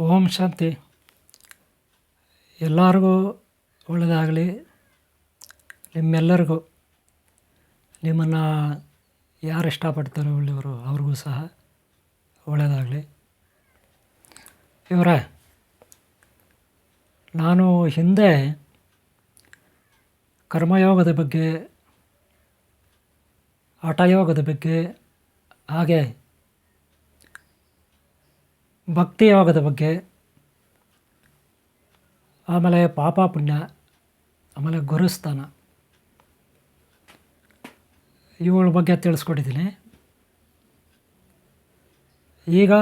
ಓಂ ಶಾಂತಿ. ಎಲ್ಲರಿಗೂ ಒಳ್ಳೆಯದಾಗಲಿ ನಿಮ್ಮೆಲ್ಲರಿಗೂ. ನಿಮ್ಮನ್ನು ಯಾರು ಇಷ್ಟಪಡ್ತಾರೋ ಒಳ್ಳೆಯವರು ಅವ್ರಿಗೂ ಸಹ ಒಳ್ಳೆಯದಾಗಲಿ ಇವರೇ, ನಾನು ಹಿಂದೆ ಕರ್ಮಯೋಗದ ಬಗ್ಗೆ ಹಠಯೋಗದ ಬಗ್ಗೆ ಹಾಗೆ ಭಕ್ತಿ ಯೋಗದ ಬಗ್ಗೆ ಆಮೇಲೆ ಪಾಪ ಪುಣ್ಯ, ಆಮೇಲೆ ಗುರುಸ್ಥಾನ. ಇವುಗಳ ಬಗ್ಗೆ ತಿಳಿಸ್ಕೊಟ್ಟಿದ್ದೀನಿ. ಈಗ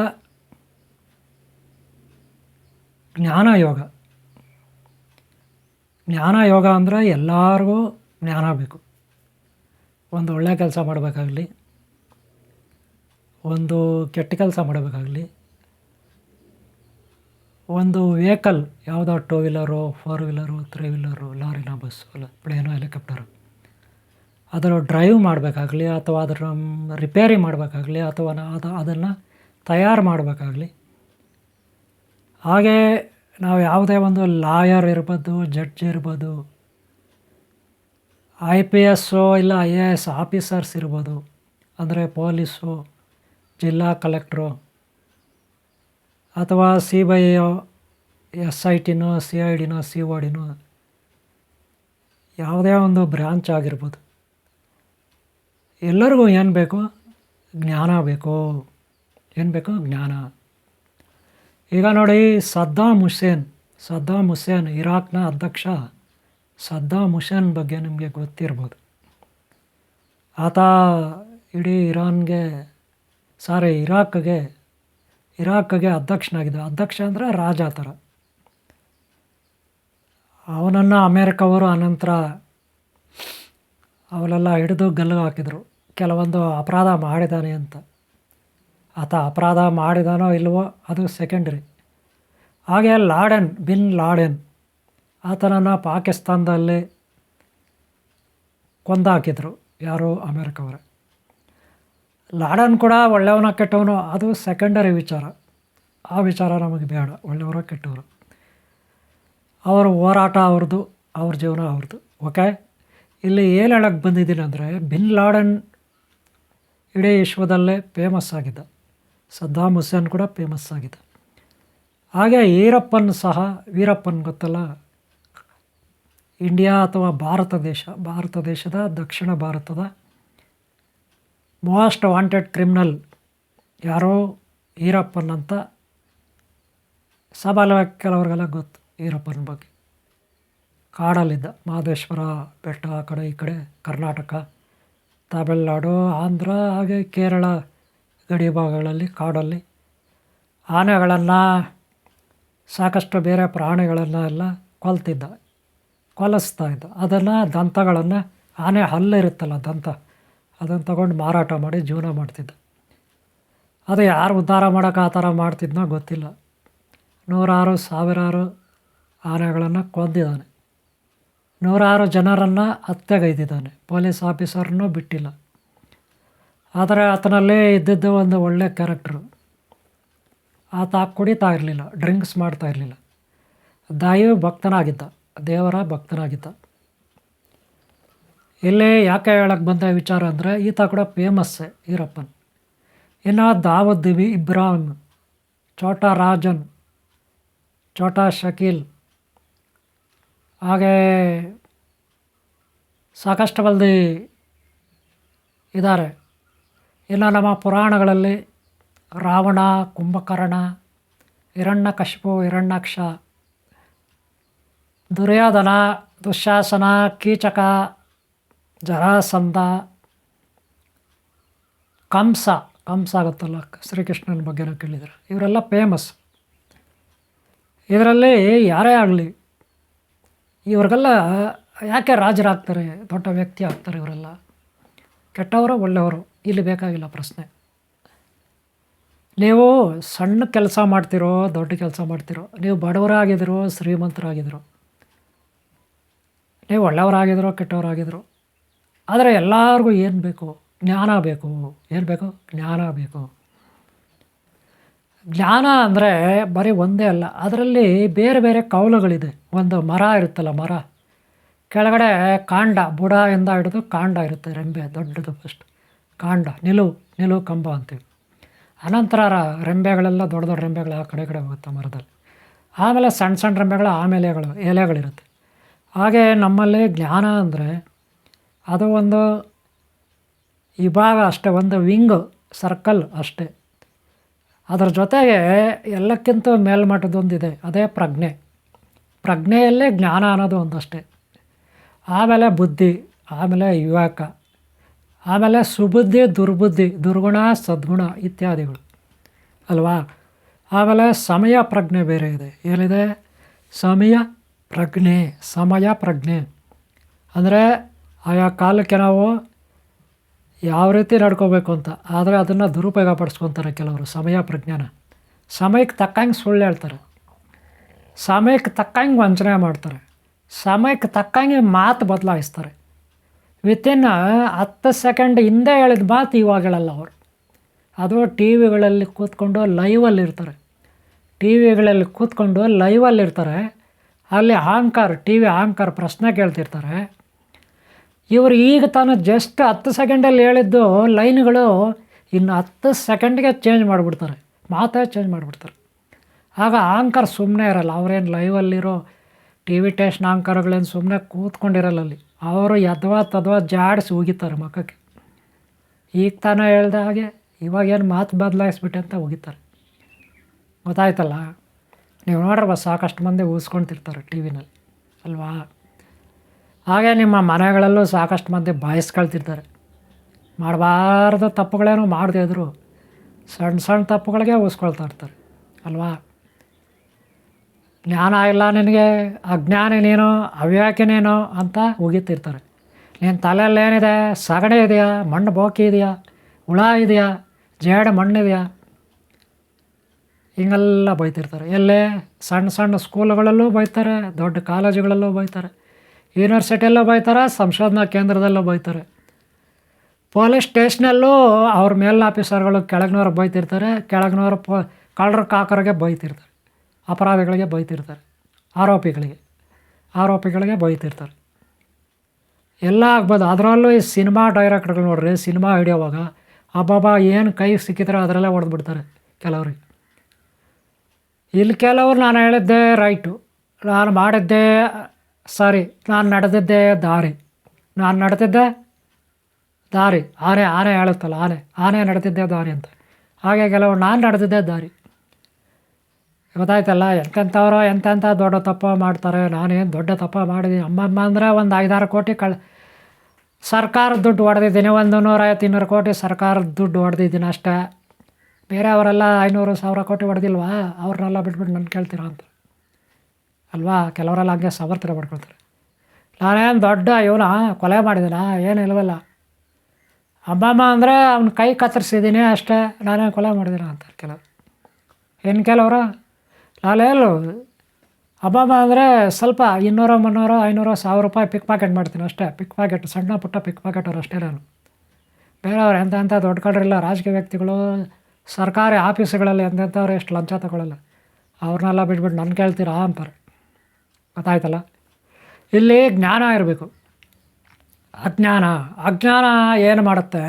ಜ್ಞಾನ ಯೋಗ. ಜ್ಞಾನ ಯೋಗ ಅಂದರೆ ಎಲ್ಲರಿಗೂ ಜ್ಞಾನ ಬೇಕು. ಒಂದು ಒಳ್ಳೆಯ ಕೆಲಸ ಮಾಡಬೇಕಾಗಲಿ, ಒಂದು ಕೆಟ್ಟ ಕೆಲಸ ಮಾಡಬೇಕಾಗಲಿ ಒಂದು ವೆಹಿಕಲ್, ಯಾವುದೋ two wheeler, four wheeler, three wheeler, ಲಾರಿನ, bus ಅಲ್ಲ ಪ್ಲೇನು ಹೆಲಿಕಾಪ್ಟರು. ಅದರ ಡ್ರೈವ್ ಮಾಡಬೇಕಾಗಲಿ ಅಥವಾ ಅದರ ರಿಪೇರಿ ಮಾಡಬೇಕಾಗಲಿ ಅಥವಾ ಅದು ಅದನ್ನು ತಯಾರು ಮಾಡಬೇಕಾಗಲಿ. ಹಾಗೇ ನಾವು ಯಾವುದೇ ಒಂದು ಲಾಯರ್ ಇರ್ಬೋದು, ಜಡ್ಜ್ ಇರ್ಬೋದು, ಐ ಪಿ ಎಸ್ಸು ಇಲ್ಲ ಐ ಎ ಎಸ್ ಆಫೀಸರ್ಸ್ ಇರ್ಬೋದು, ಅಂದರೆ ಪೊಲೀಸು, ಜಿಲ್ಲಾ ಕಲೆಕ್ಟ್ರು ಅಥವಾ C B I S I ಟಿನೋ C I ಡಿನೋ ಸಿ ಒ ಡಿನೋ ಯಾವುದೇ ಒಂದು ಬ್ರ್ಯಾಂಚ್ ಆಗಿರ್ಬೋದು. ಎಲ್ಲರಿಗೂ ಏನು ಬೇಕು ಜ್ಞಾನ ಬೇಕು. ಏನು ಬೇಕು ಜ್ಞಾನ. ಈಗ ನೋಡಿ ಸದ್ದಾಮ್ ಹುಸೇನ್ ಸದ್ದಾಮ್ ಹುಸೇನ್ ಇರಾಕ್ನ ಅಧ್ಯಕ್ಷ. ಸದ್ದಾಮ್ ಹುಸೇನ್ ಬಗ್ಗೆ ನಿಮಗೆ ಗೊತ್ತಿರ್ಬೋದು. ಆತ ಇಡೀ ಇರಾನ್ಗೆ, ಸಾರಿ ಇರಾಕ್ಗೆ ಇರಾಕ್ಗೆ ಅಧ್ಯಕ್ಷನಾಗಿದ್ದ ಅಧ್ಯಕ್ಷ ಅಂದರೆ ರಾಜ ಥರ. ಅವನನ್ನು ಅಮೇರಿಕವರು ಅನಂತರ ಅವಲೆಲ್ಲ ಹಿಡಿದು ಗಲ್ಲು ಹಾಕಿದರು. ಕೆಲವೊಂದು ಅಪರಾಧ ಮಾಡಿದ್ದಾನೆ ಅಂತ. ಆತ ಅಪರಾಧ ಮಾಡಿದಾನೋ ಇಲ್ವೋ ಅದು ಸೆಕೆಂಡ್ರಿ ಹಾಗೆ ಲಾಡೆನ್ ಬಿನ್ ಲಾಡೆನ್ ಆತನನ್ನು ಪಾಕಿಸ್ತಾನದಲ್ಲಿ ಕೊಂದಾಕಿದ್ರು. ಯಾರು? ಅಮೇರಿಕವರೇ. ಲಾಡನ್ ಕೂಡ ಒಳ್ಳೆಯವನ ಕೆಟ್ಟವನು, ಅದು ಸೆಕೆಂಡರಿ ವಿಚಾರ. ಆ ವಿಚಾರ ನಮಗೆ ಬೇಡ, ಒಳ್ಳೆಯವರ ಕೆಟ್ಟವರು. ಅವರ ಹೋರಾಟ ಅವ್ರದ್ದು, ಅವ್ರ ಜೀವನ ಅವ್ರದ್ದು. ಓಕೆ ಇಲ್ಲಿ ಏನು ಹೇಳಕ್ಕೆ ಬಂದಿದ್ದೀನಿ ಅಂದರೆ, ಬಿನ್ ಲಾಡನ್ ಇಡೀ ವಿಶ್ವದಲ್ಲೇ ಫೇಮಸ್ ಆಗಿದ್ದ. ಸದ್ದಾಮ್ ಹುಸೇನ್ ಕೂಡ ಫೇಮಸ್ ಆಗಿದ್ದ. ಹಾಗೆ ಈರಪ್ಪನ್ ಸಹ, ವೀರಪ್ಪನ್ ಗೊತ್ತಲ್ಲ? ಇಂಡಿಯಾ ಅಥವಾ ಭಾರತ ದೇಶ, ಭಾರತ ದೇಶದ ದಕ್ಷಿಣ ಭಾರತದ ಮೋಸ್ಟ್ ವಾಂಟೆಡ್ ಕ್ರಿಮಿನಲ್ ಯಾರೋ ಈರಪ್ಪನ್ ಅಂತ ಸಬಾಲ ಕೆಲವ್ರಿಗೆಲ್ಲ ಗೊತ್ತು ಈರಪ್ಪನ ಬಗ್ಗೆ. ಕಾಡಲ್ಲಿದ್ದ ಮಹದೇಶ್ವರ ಬೆಟ್ಟ ಆ ಕಡೆ ಈ ಕಡೆ, ಕರ್ನಾಟಕ, ತಮಿಳ್ನಾಡು, ಆಂಧ್ರ ಹಾಗೆ ಕೇರಳ ಗಡಿ ಭಾಗಗಳಲ್ಲಿ ಕಾಡಲ್ಲಿ ಆನೆಗಳನ್ನು ಸಾಕಷ್ಟು ಬೇರೆ ಪ್ರಾಣಿಗಳನ್ನು ಎಲ್ಲ ಕೊಲ್ತಿದ್ದ, ಕೊಲಿಸ್ತಾ ಇದ್ದ. ಅದನ್ನು ದಂತಗಳನ್ನು ಆನೆ ಹಲ್ಲಿರುತ್ತಲ್ಲ ದಂತ. ಅದನ್ನು ತಗೊಂಡು ಮಾರಾಟ ಮಾಡಿ ಜೀವನ ಮಾಡ್ತಿದ್ದ. ಅದು ಯಾರು ಉದ್ಧಾರ ಮಾಡೋಕೆ ಆ ಥರ ಮಾಡ್ತಿದ್ನೋ ಗೊತ್ತಿಲ್ಲ. ನೂರಾರು ಸಾವಿರಾರು ಆನೆಗಳನ್ನು ಕೊಂದಿದ್ದಾನೆ. ನೂರಾರು ಜನರನ್ನು ಹತ್ಯೆಗೈದಿದ್ದಾನೆ. ಪೊಲೀಸ್ ಆಫೀಸರ್ನೂ ಬಿಟ್ಟಿಲ್ಲ. ಆದರೆ ಆತನಲ್ಲೇ ಇದ್ದಿದ್ದು ಒಂದು ಒಳ್ಳೆ ಕ್ಯಾರೆಕ್ಟ್ರು ಆತ ಕುಡಿತಾ ಇರಲಿಲ್ಲ ಡ್ರಿಂಕ್ಸ್ ಮಾಡ್ತಾ ಇರಲಿಲ್ಲ. ದೈವ ಭಕ್ತನಾಗಿದ್ದ, ದೇವರ ಭಕ್ತನಾಗಿದ್ದ. ಇಲ್ಲಿ ಯಾಕೆ ಹೇಳಕ್ಕೆ ಬಂದ ವಿಚಾರ ಅಂದರೆ ಈತ ಕೂಡ ಫೇಮಸ್ಸೇ ಈರಪ್ಪನ್. ಇನ್ನು ದಾವದ್ ಇಬಿ ಇಬ್ರಾನ್ ಛೋಟಾ ರಾಜನ್, ಛೋಟಾ ಶಕೀಲ್. ಹಾಗೆ ಸಾಕಷ್ಟು ಮಂದಿ ಇದ್ದಾರೆ ಇನ್ನು ನಮ್ಮ ಪುರಾಣಗಳಲ್ಲಿ ರಾವಣ, ಕುಂಭಕರ್ಣ ಹಿರಣ್ಯಕಶಿಪು ಹಿರಣ್ಯಾಕ್ಷ, ದುರ್ಯೋಧನ ದುಶ್ಯಾಸನ ಕೀಚಕ ಜರಾಸಂಧ, ಕಂಸ ಕಂಸ ಆಗುತ್ತಲ್ಲ ಶ್ರೀಕೃಷ್ಣನ ಬಗ್ಗೆನೂ ಕೇಳಿದ್ದಾರೆ ಇವರೆಲ್ಲ ಫೇಮಸ್ ಇದರಲ್ಲಿ ಯಾರೇ ಆಗಲಿ, ಇವ್ರಿಗೆಲ್ಲ ಯಾಕೆ ರಾಜರಾಗ್ತಾರೆ, ದೊಡ್ಡ ವ್ಯಕ್ತಿ ಆಗ್ತಾರೆ ಇವರೆಲ್ಲ? ಕೆಟ್ಟವರು, ಒಳ್ಳೆಯವರು, ಇಲ್ಲಿ ಬೇಕಾಗಿಲ್ಲ ಪ್ರಶ್ನೆ. ನೀವು ಸಣ್ಣ ಕೆಲಸ ಮಾಡ್ತಿರೋ, ದೊಡ್ಡ ಕೆಲಸ ಮಾಡ್ತಿರೋ, ನೀವು ಬಡವರಾಗಿದ್ದೀರೋ, ಶ್ರೀಮಂತರಾಗಿದ್ದೀರೋ, ನೀವು ಒಳ್ಳೆಯವರಾಗಿದ್ರೋ ಕೆಟ್ಟವರಾಗಿದ್ರೋ ಆದರೆ ಎಲ್ಲರಿಗೂ ಏನು ಬೇಕು? ಜ್ಞಾನ ಬೇಕು. ಏನು ಬೇಕು? ಜ್ಞಾನ ಬೇಕು. ಜ್ಞಾನ ಅಂದರೆ ಬರೀ ಒಂದೇ ಅಲ್ಲ, ಅದರಲ್ಲಿ ಬೇರೆ ಬೇರೆ ಕೌಲುಗಳಿದೆ. ಒಂದು ಮರ ಇರುತ್ತಲ್ಲ ಮರ, ಕೆಳಗಡೆ ಕಾಂಡ ಬುಡದಿಂದ ಹಿಡಿದು ಕಾಂಡ ಇರುತ್ತೆ, ರೆಂಬೆ ದೊಡ್ಡದು ಫಸ್ಟ್ ಕಾಂಡ ನಿಲುವು ನಿಲುವು ಕಂಬ ಅಂತೀವಿ. ಅನಂತರ ರೆಂಬೆಗಳೆಲ್ಲ ದೊಡ್ಡ ದೊಡ್ಡ ರೆಂಬೆಗಳು ಆ ಕಡೆ ಕಡೆ ಹೋಗುತ್ತೆ ಮರದಲ್ಲಿ. ಆಮೇಲೆ ಸಣ್ಣ ಸಣ್ಣ ರೆಂಬೆಗಳು ಆಮೇಲೆಗಳು ಎಲೆಗಳು ಎಲೆಗಳಿರುತ್ತೆ. ಹಾಗೆ ನಮ್ಮಲ್ಲಿ ಜ್ಞಾನ ಅಂದರೆ ಅದು ಒಂದು ವಿಭಾಗ ಅಷ್ಟೇ, ಒಂದು ವಿಂಗ್ ಸರ್ಕಲ್ ಅಷ್ಟೇ. ಅದರ ಜೊತೆಗೆ ಎಲ್ಲಕ್ಕಿಂತ ಮೇಲ್ಮಟ್ಟದೊಂದಿದೆ, ಅದೇ ಪ್ರಜ್ಞೆ. ಪ್ರಜ್ಞೆಯಲ್ಲೇ ಜ್ಞಾನ ಅನ್ನೋದು ಒಂದಷ್ಟೇ. ಆಮೇಲೆ ಬುದ್ಧಿ, ಆಮೇಲೆ ಯುವಕ, ಆಮೇಲೆ ಸುಬುದ್ಧಿ, ದುರ್ಬುದ್ಧಿ, ದುರ್ಗುಣ, ಸದ್ಗುಣ ಇತ್ಯಾದಿಗಳು, ಅಲ್ವಾ? ಆಮೇಲೆ ಸಮಯ ಪ್ರಜ್ಞೆ ಬೇರೆ ಇದೆ. ಏನಿದೆ? ಸಮಯ ಪ್ರಜ್ಞೆ ಸಮಯ ಪ್ರಜ್ಞೆ. ಅಂದರೆ ಆಯಾ ಕಾಲಕ್ಕೆ ನಾವು ಯಾವ ರೀತಿ ನಡ್ಕೋಬೇಕು ಅಂತ, ಆದರೆ ಅದನ್ನು ದುರುಪಯೋಗ ಪಡಿಸ್ಕೊತಾರೆ ಕೆಲವರು, ಸಮಯ ಪ್ರಜ್ಞಾನ. ಸಮಯಕ್ಕೆ ತಕ್ಕಂಗೆ ಸುಳ್ಳು ಹೇಳ್ತಾರೆ. ಸಮಯಕ್ಕೆ ತಕ್ಕಂಗೆ ವಂಚನೆ ಮಾಡ್ತಾರೆ. ಸಮಯಕ್ಕೆ ತಕ್ಕಂಗೆ ಮಾತು ಬದಲಾಯಿಸ್ತಾರೆ. ವಿತಿನ್ ಹತ್ತು ಸೆಕೆಂಡ್ ಹಿಂದೆ ಹೇಳಿದ ಮಾತು ಇವಾಗ ಹೇಳಲ್ಲ ಅವರು. ಅದು ಟಿ ವಿಗಳಲ್ಲಿ ಕೂತ್ಕೊಂಡು ಲೈವಲ್ಲಿ ಇರ್ತಾರೆ. ಟಿ ವಿಗಳಲ್ಲಿ ಕೂತ್ಕೊಂಡು ಲೈವಲ್ಲಿರ್ತಾರೆ ಅಲ್ಲಿ ಆಂಕರ್ ಟಿ ವಿ ಆಂಕರ್ ಪ್ರಶ್ನೆ ಕೇಳ್ತಿರ್ತಾರೆ. ಇವರು ಈಗ ತಾನು ಜಸ್ಟ್ ಹತ್ತು ಸೆಕೆಂಡಲ್ಲಿ ಹೇಳಿದ್ದು ಲೈನ್ಗಳು ಇನ್ನು ಹತ್ತು ಸೆಕೆಂಡ್ಗೆ ಚೇಂಜ್ ಮಾಡಿಬಿಡ್ತಾರೆ. ಮಾತೇ ಚೇಂಜ್ ಮಾಡಿಬಿಡ್ತಾರೆ. ಆಗ ಆಂಕರ್ ಸುಮ್ಮನೆ ಇರಲ್ಲ. ಅವರೇನು ಲೈವಲ್ಲಿರೋ ಟಿ ವಿ ಟೇಷನ್ ಆಂಕರ್ಗಳೇನು ಸುಮ್ಮನೆ ಕೂತ್ಕೊಂಡಿರಲ್ಲ ಅಲ್ಲಿ. ಅವರು ಯದ್ವಾ ತದ್ವಾ ಜಾಡಿಸಿ ಹೋಗಿತಾರೆ ಮಕ್ಕಕ್ಕೆ. ಈಗ ತಾನೇ ಹೇಳ್ದ ಹಾಗೆ ಇವಾಗೇನು ಮಾತು ಬದಲಾಯಿಸ್ಬಿಟ್ಟೆ ಅಂತ ಹೋಗಿತಾರೆ ಗೊತ್ತಾಯ್ತಲ್ಲ? ನೀವು ನೋಡ್ರಪ್ಪ ಸಾಕಷ್ಟು ಮಂದಿ ಊಸ್ಕೊಳ್ತಿರ್ತಾರೆ ಟಿ ವಿನಲ್ಲಿ ಅಲ್ವಾ? ಹಾಗೆ ನಿಮ್ಮ ಮನೆಗಳಲ್ಲೂ ಸಾಕಷ್ಟು ಮಂದಿ ಬಾಯಿಸ್ಕೊಳ್ತಿರ್ತಾರೆ. ಮಾಡಬಾರ್ದ ತಪ್ಪುಗಳೇನೋ ಮಾಡದೇ ಇದ್ರು ಸಣ್ಣ ಸಣ್ಣ ತಪ್ಪುಗಳಿಗೆ ಉಸ್ಕೊಳ್ತಾ ಇರ್ತಾರೆ, ಅಲ್ವಾ? ಜ್ಞಾನ ಇಲ್ಲ ನಿನಗೆ ಅಜ್ಞಾನಿನೇನೋ ಅವ್ಯಾಕಿನೇನೋ ಅವ್ಯಾಕೆ ಅಂತ ಉಗಿತಿರ್ತಾರೆ. ನಿನ್ನ ತಲೆಯಲ್ಲಿ ಏನಿದೆ ಸಗಣಿ ಇದೆಯಾ, ಮಣ್ಣು ಬೋಕಿ ಇದೆಯಾ, ಹುಳ ಇದೆಯಾ, ಜೇಡ ಮಣ್ಣಿದೆಯಾ ಹಿಂಗೆಲ್ಲ ಬೈತಿರ್ತಾರೆ. ಎಲ್ಲೇ ಸಣ್ಣ ಸಣ್ಣ ಸ್ಕೂಲ್ಗಳಲ್ಲೂ ಬೈತಾರೆ, ದೊಡ್ಡ ಕಾಲೇಜುಗಳಲ್ಲೂ ಬೈತಾರೆ. ಯೂನಿವರ್ಸಿಟಿಯಲ್ಲೂ ಬೈತಾರೆ? ಸಂಶೋಧನಾ ಕೇಂದ್ರದಲ್ಲೂ ಬೈತಾರೆ. ಪೊಲೀಸ್ ಸ್ಟೇಷನಲ್ಲೂ ಅವ್ರ ಮೇಲಿನ ಆಫೀಸರ್ಗಳು ಕೆಳಗಿನವ್ರು ಬೈತಿರ್ತಾರೆ, ಕೆಳಗಿನವ್ರು ಪೊ, ಕಳ್ಳರ ಕಾಕರಿಗೆ ಬೈತಿರ್ತಾರೆ, ಅಪರಾಧಿಗಳಿಗೆ ಬೈತಿರ್ತಾರೆ, ಆರೋಪಿಗಳಿಗೆ ಆರೋಪಿಗಳಿಗೆ ಬೈತಿರ್ತಾರೆ. ಎಲ್ಲ ಆಗ್ಬೋದು. ಅದರಲ್ಲೂ ಈ ಸಿನಿಮಾ ಡೈರೆಕ್ಟರ್ಗಳು ನೋಡ್ರಿ, ಸಿನಿಮಾ ಹಿಡಿಯೋವಾಗ ಅಬ್ಬಬ್ಬ ಏನು ಕೈ ಸಿಕ್ಕಿದ್ರೆ ಅದರಲ್ಲೇ ಹೊಡೆದ್ಬಿಡ್ತಾರೆ ಕೆಲವ್ರಿಗೆ. ಇಲ್ಲಿ ಕೆಲವರು ನಾನು ಹೇಳಿದ್ದೆ ರೈಟು. ನಾನು ಮಾಡಿದ್ದೆ ಸರಿ, ನಾನು ನಡೆದಿದ್ದೆ ದಾರಿ. ನಾನು ನಡೆದಿದ್ದೆ ದಾರಿ. ಆನೆ ಆನೆ ಹೇಳುತ್ತಲ್ಲ, ಆನೆ. ಆನೆ ನಡೆದಿದ್ದೆ ದಾರಿ ಅಂತ. ಹಾಗೆ ಕೆಲವು ನಾನು ನಡೆದಿದ್ದೆ ದಾರಿ. ಗೊತ್ತಾಯ್ತಲ್ಲ, ಎಂತೆಂಥವ್ರು ಎಂತೆಂಥ ದೊಡ್ಡ ತಪ್ಪ ಮಾಡ್ತಾರೆ. ನಾನೇನು ದೊಡ್ಡ ತಪ್ಪ ಮಾಡಿದ್ದೀನಿ ಅಮ್ಮಮ್ಮ ಅಂದರೆ ಒಂದು ಐದಾರು ಕೋಟಿ ಕಳ್, ಸರ್ಕಾರದ ದುಡ್ಡು ಹೊಡೆದಿದ್ದೀನಿ. ಒಂದು ನೂರೈವತ್ತು ಇನ್ನೂರು ಕೋಟಿ ಸರ್ಕಾರದ ದುಡ್ಡು ಹೊಡೆದಿದ್ದೀನಿ ಅಷ್ಟೇ. ಬೇರೆಯವರೆಲ್ಲ ಐನೂರು ಸಾವಿರ ಕೋಟಿ ಹೊಡೆದಿಲ್ವಾ? ಅವ್ರನ್ನೆಲ್ಲ ಬಿಟ್ಬಿಟ್ಟು ನನ್ನ ಕೇಳ್ತೀರಾ ಅಂತ. ಅಲ್ವಾ? ಕೆಲವರೆಲ್ಲ ಹಂಗೆ ಸಮರ್ಥನೆ ಮಾಡ್ಕೊಳ್ತಾರೆ. ನಾನೇನು ದೊಡ್ಡ ಇವನ ಕೊಲೆ ಮಾಡಿದನ? ಏನು ಇಲ್ವಲ್ಲ. ಅಮ್ಮಮ್ಮ ಅಂದರೆ ಅವ್ನ ಕೈ ಕತ್ತರಿಸಿದ್ದೀನಿ ಅಷ್ಟೇ. ನಾನೇನು ಕೊಲೆ ಮಾಡಿದ್ದೀನ ಅಂತಾರೆ ಕೆಲವರು ಏನು ಕೆಲವರು? ನಾನೇನು ಅಮ್ಮಮ್ಮ ಅಂದರೆ ಸ್ವಲ್ಪ ಇನ್ನೂರು, ಮುನ್ನೂರು, ಐನೂರು ಸಾವಿರ ರೂಪಾಯಿ ಪಿಕ್ ಪಾಕೆಟ್ ಮಾಡ್ತೀನಿ ಅಷ್ಟೇ. ಪಿಕ್ ಪಾಕೆಟ್ ಸಣ್ಣ ಪುಟ್ಟ ಪಿಕ್ ಪಾಕೆಟವ್ರು ಅಷ್ಟೇ ನಾನು. ಬೇರೆಯವ್ರು ಎಂಥ ಎಂಥ ದೊಡ್ಡ ಕಡ್ರಿಲ್ಲ ರಾಜಕೀಯ ವ್ಯಕ್ತಿಗಳು, ಸರ್ಕಾರಿ ಆಫೀಸ್ಗಳಲ್ಲಿ ಎಂಥೆಂಥವ್ರು ಎಷ್ಟು ಲಂಚ ತಗೊಳ್ಳಲ್ಲ ಅವ್ರನ್ನೆಲ್ಲ ಬಿಟ್ಬಿಟ್ಟು ನನ್ನ ಕೇಳ್ತೀರಾ ಅಂತಾರೆ. ಗೊತ್ತಾಯ್ತಲ್ಲ ಇಲ್ಲಿ ಜ್ಞಾನ ಇರಬೇಕು. ಅಜ್ಞಾನ ಅಜ್ಞಾನ ಏನು ಮಾಡುತ್ತೆ?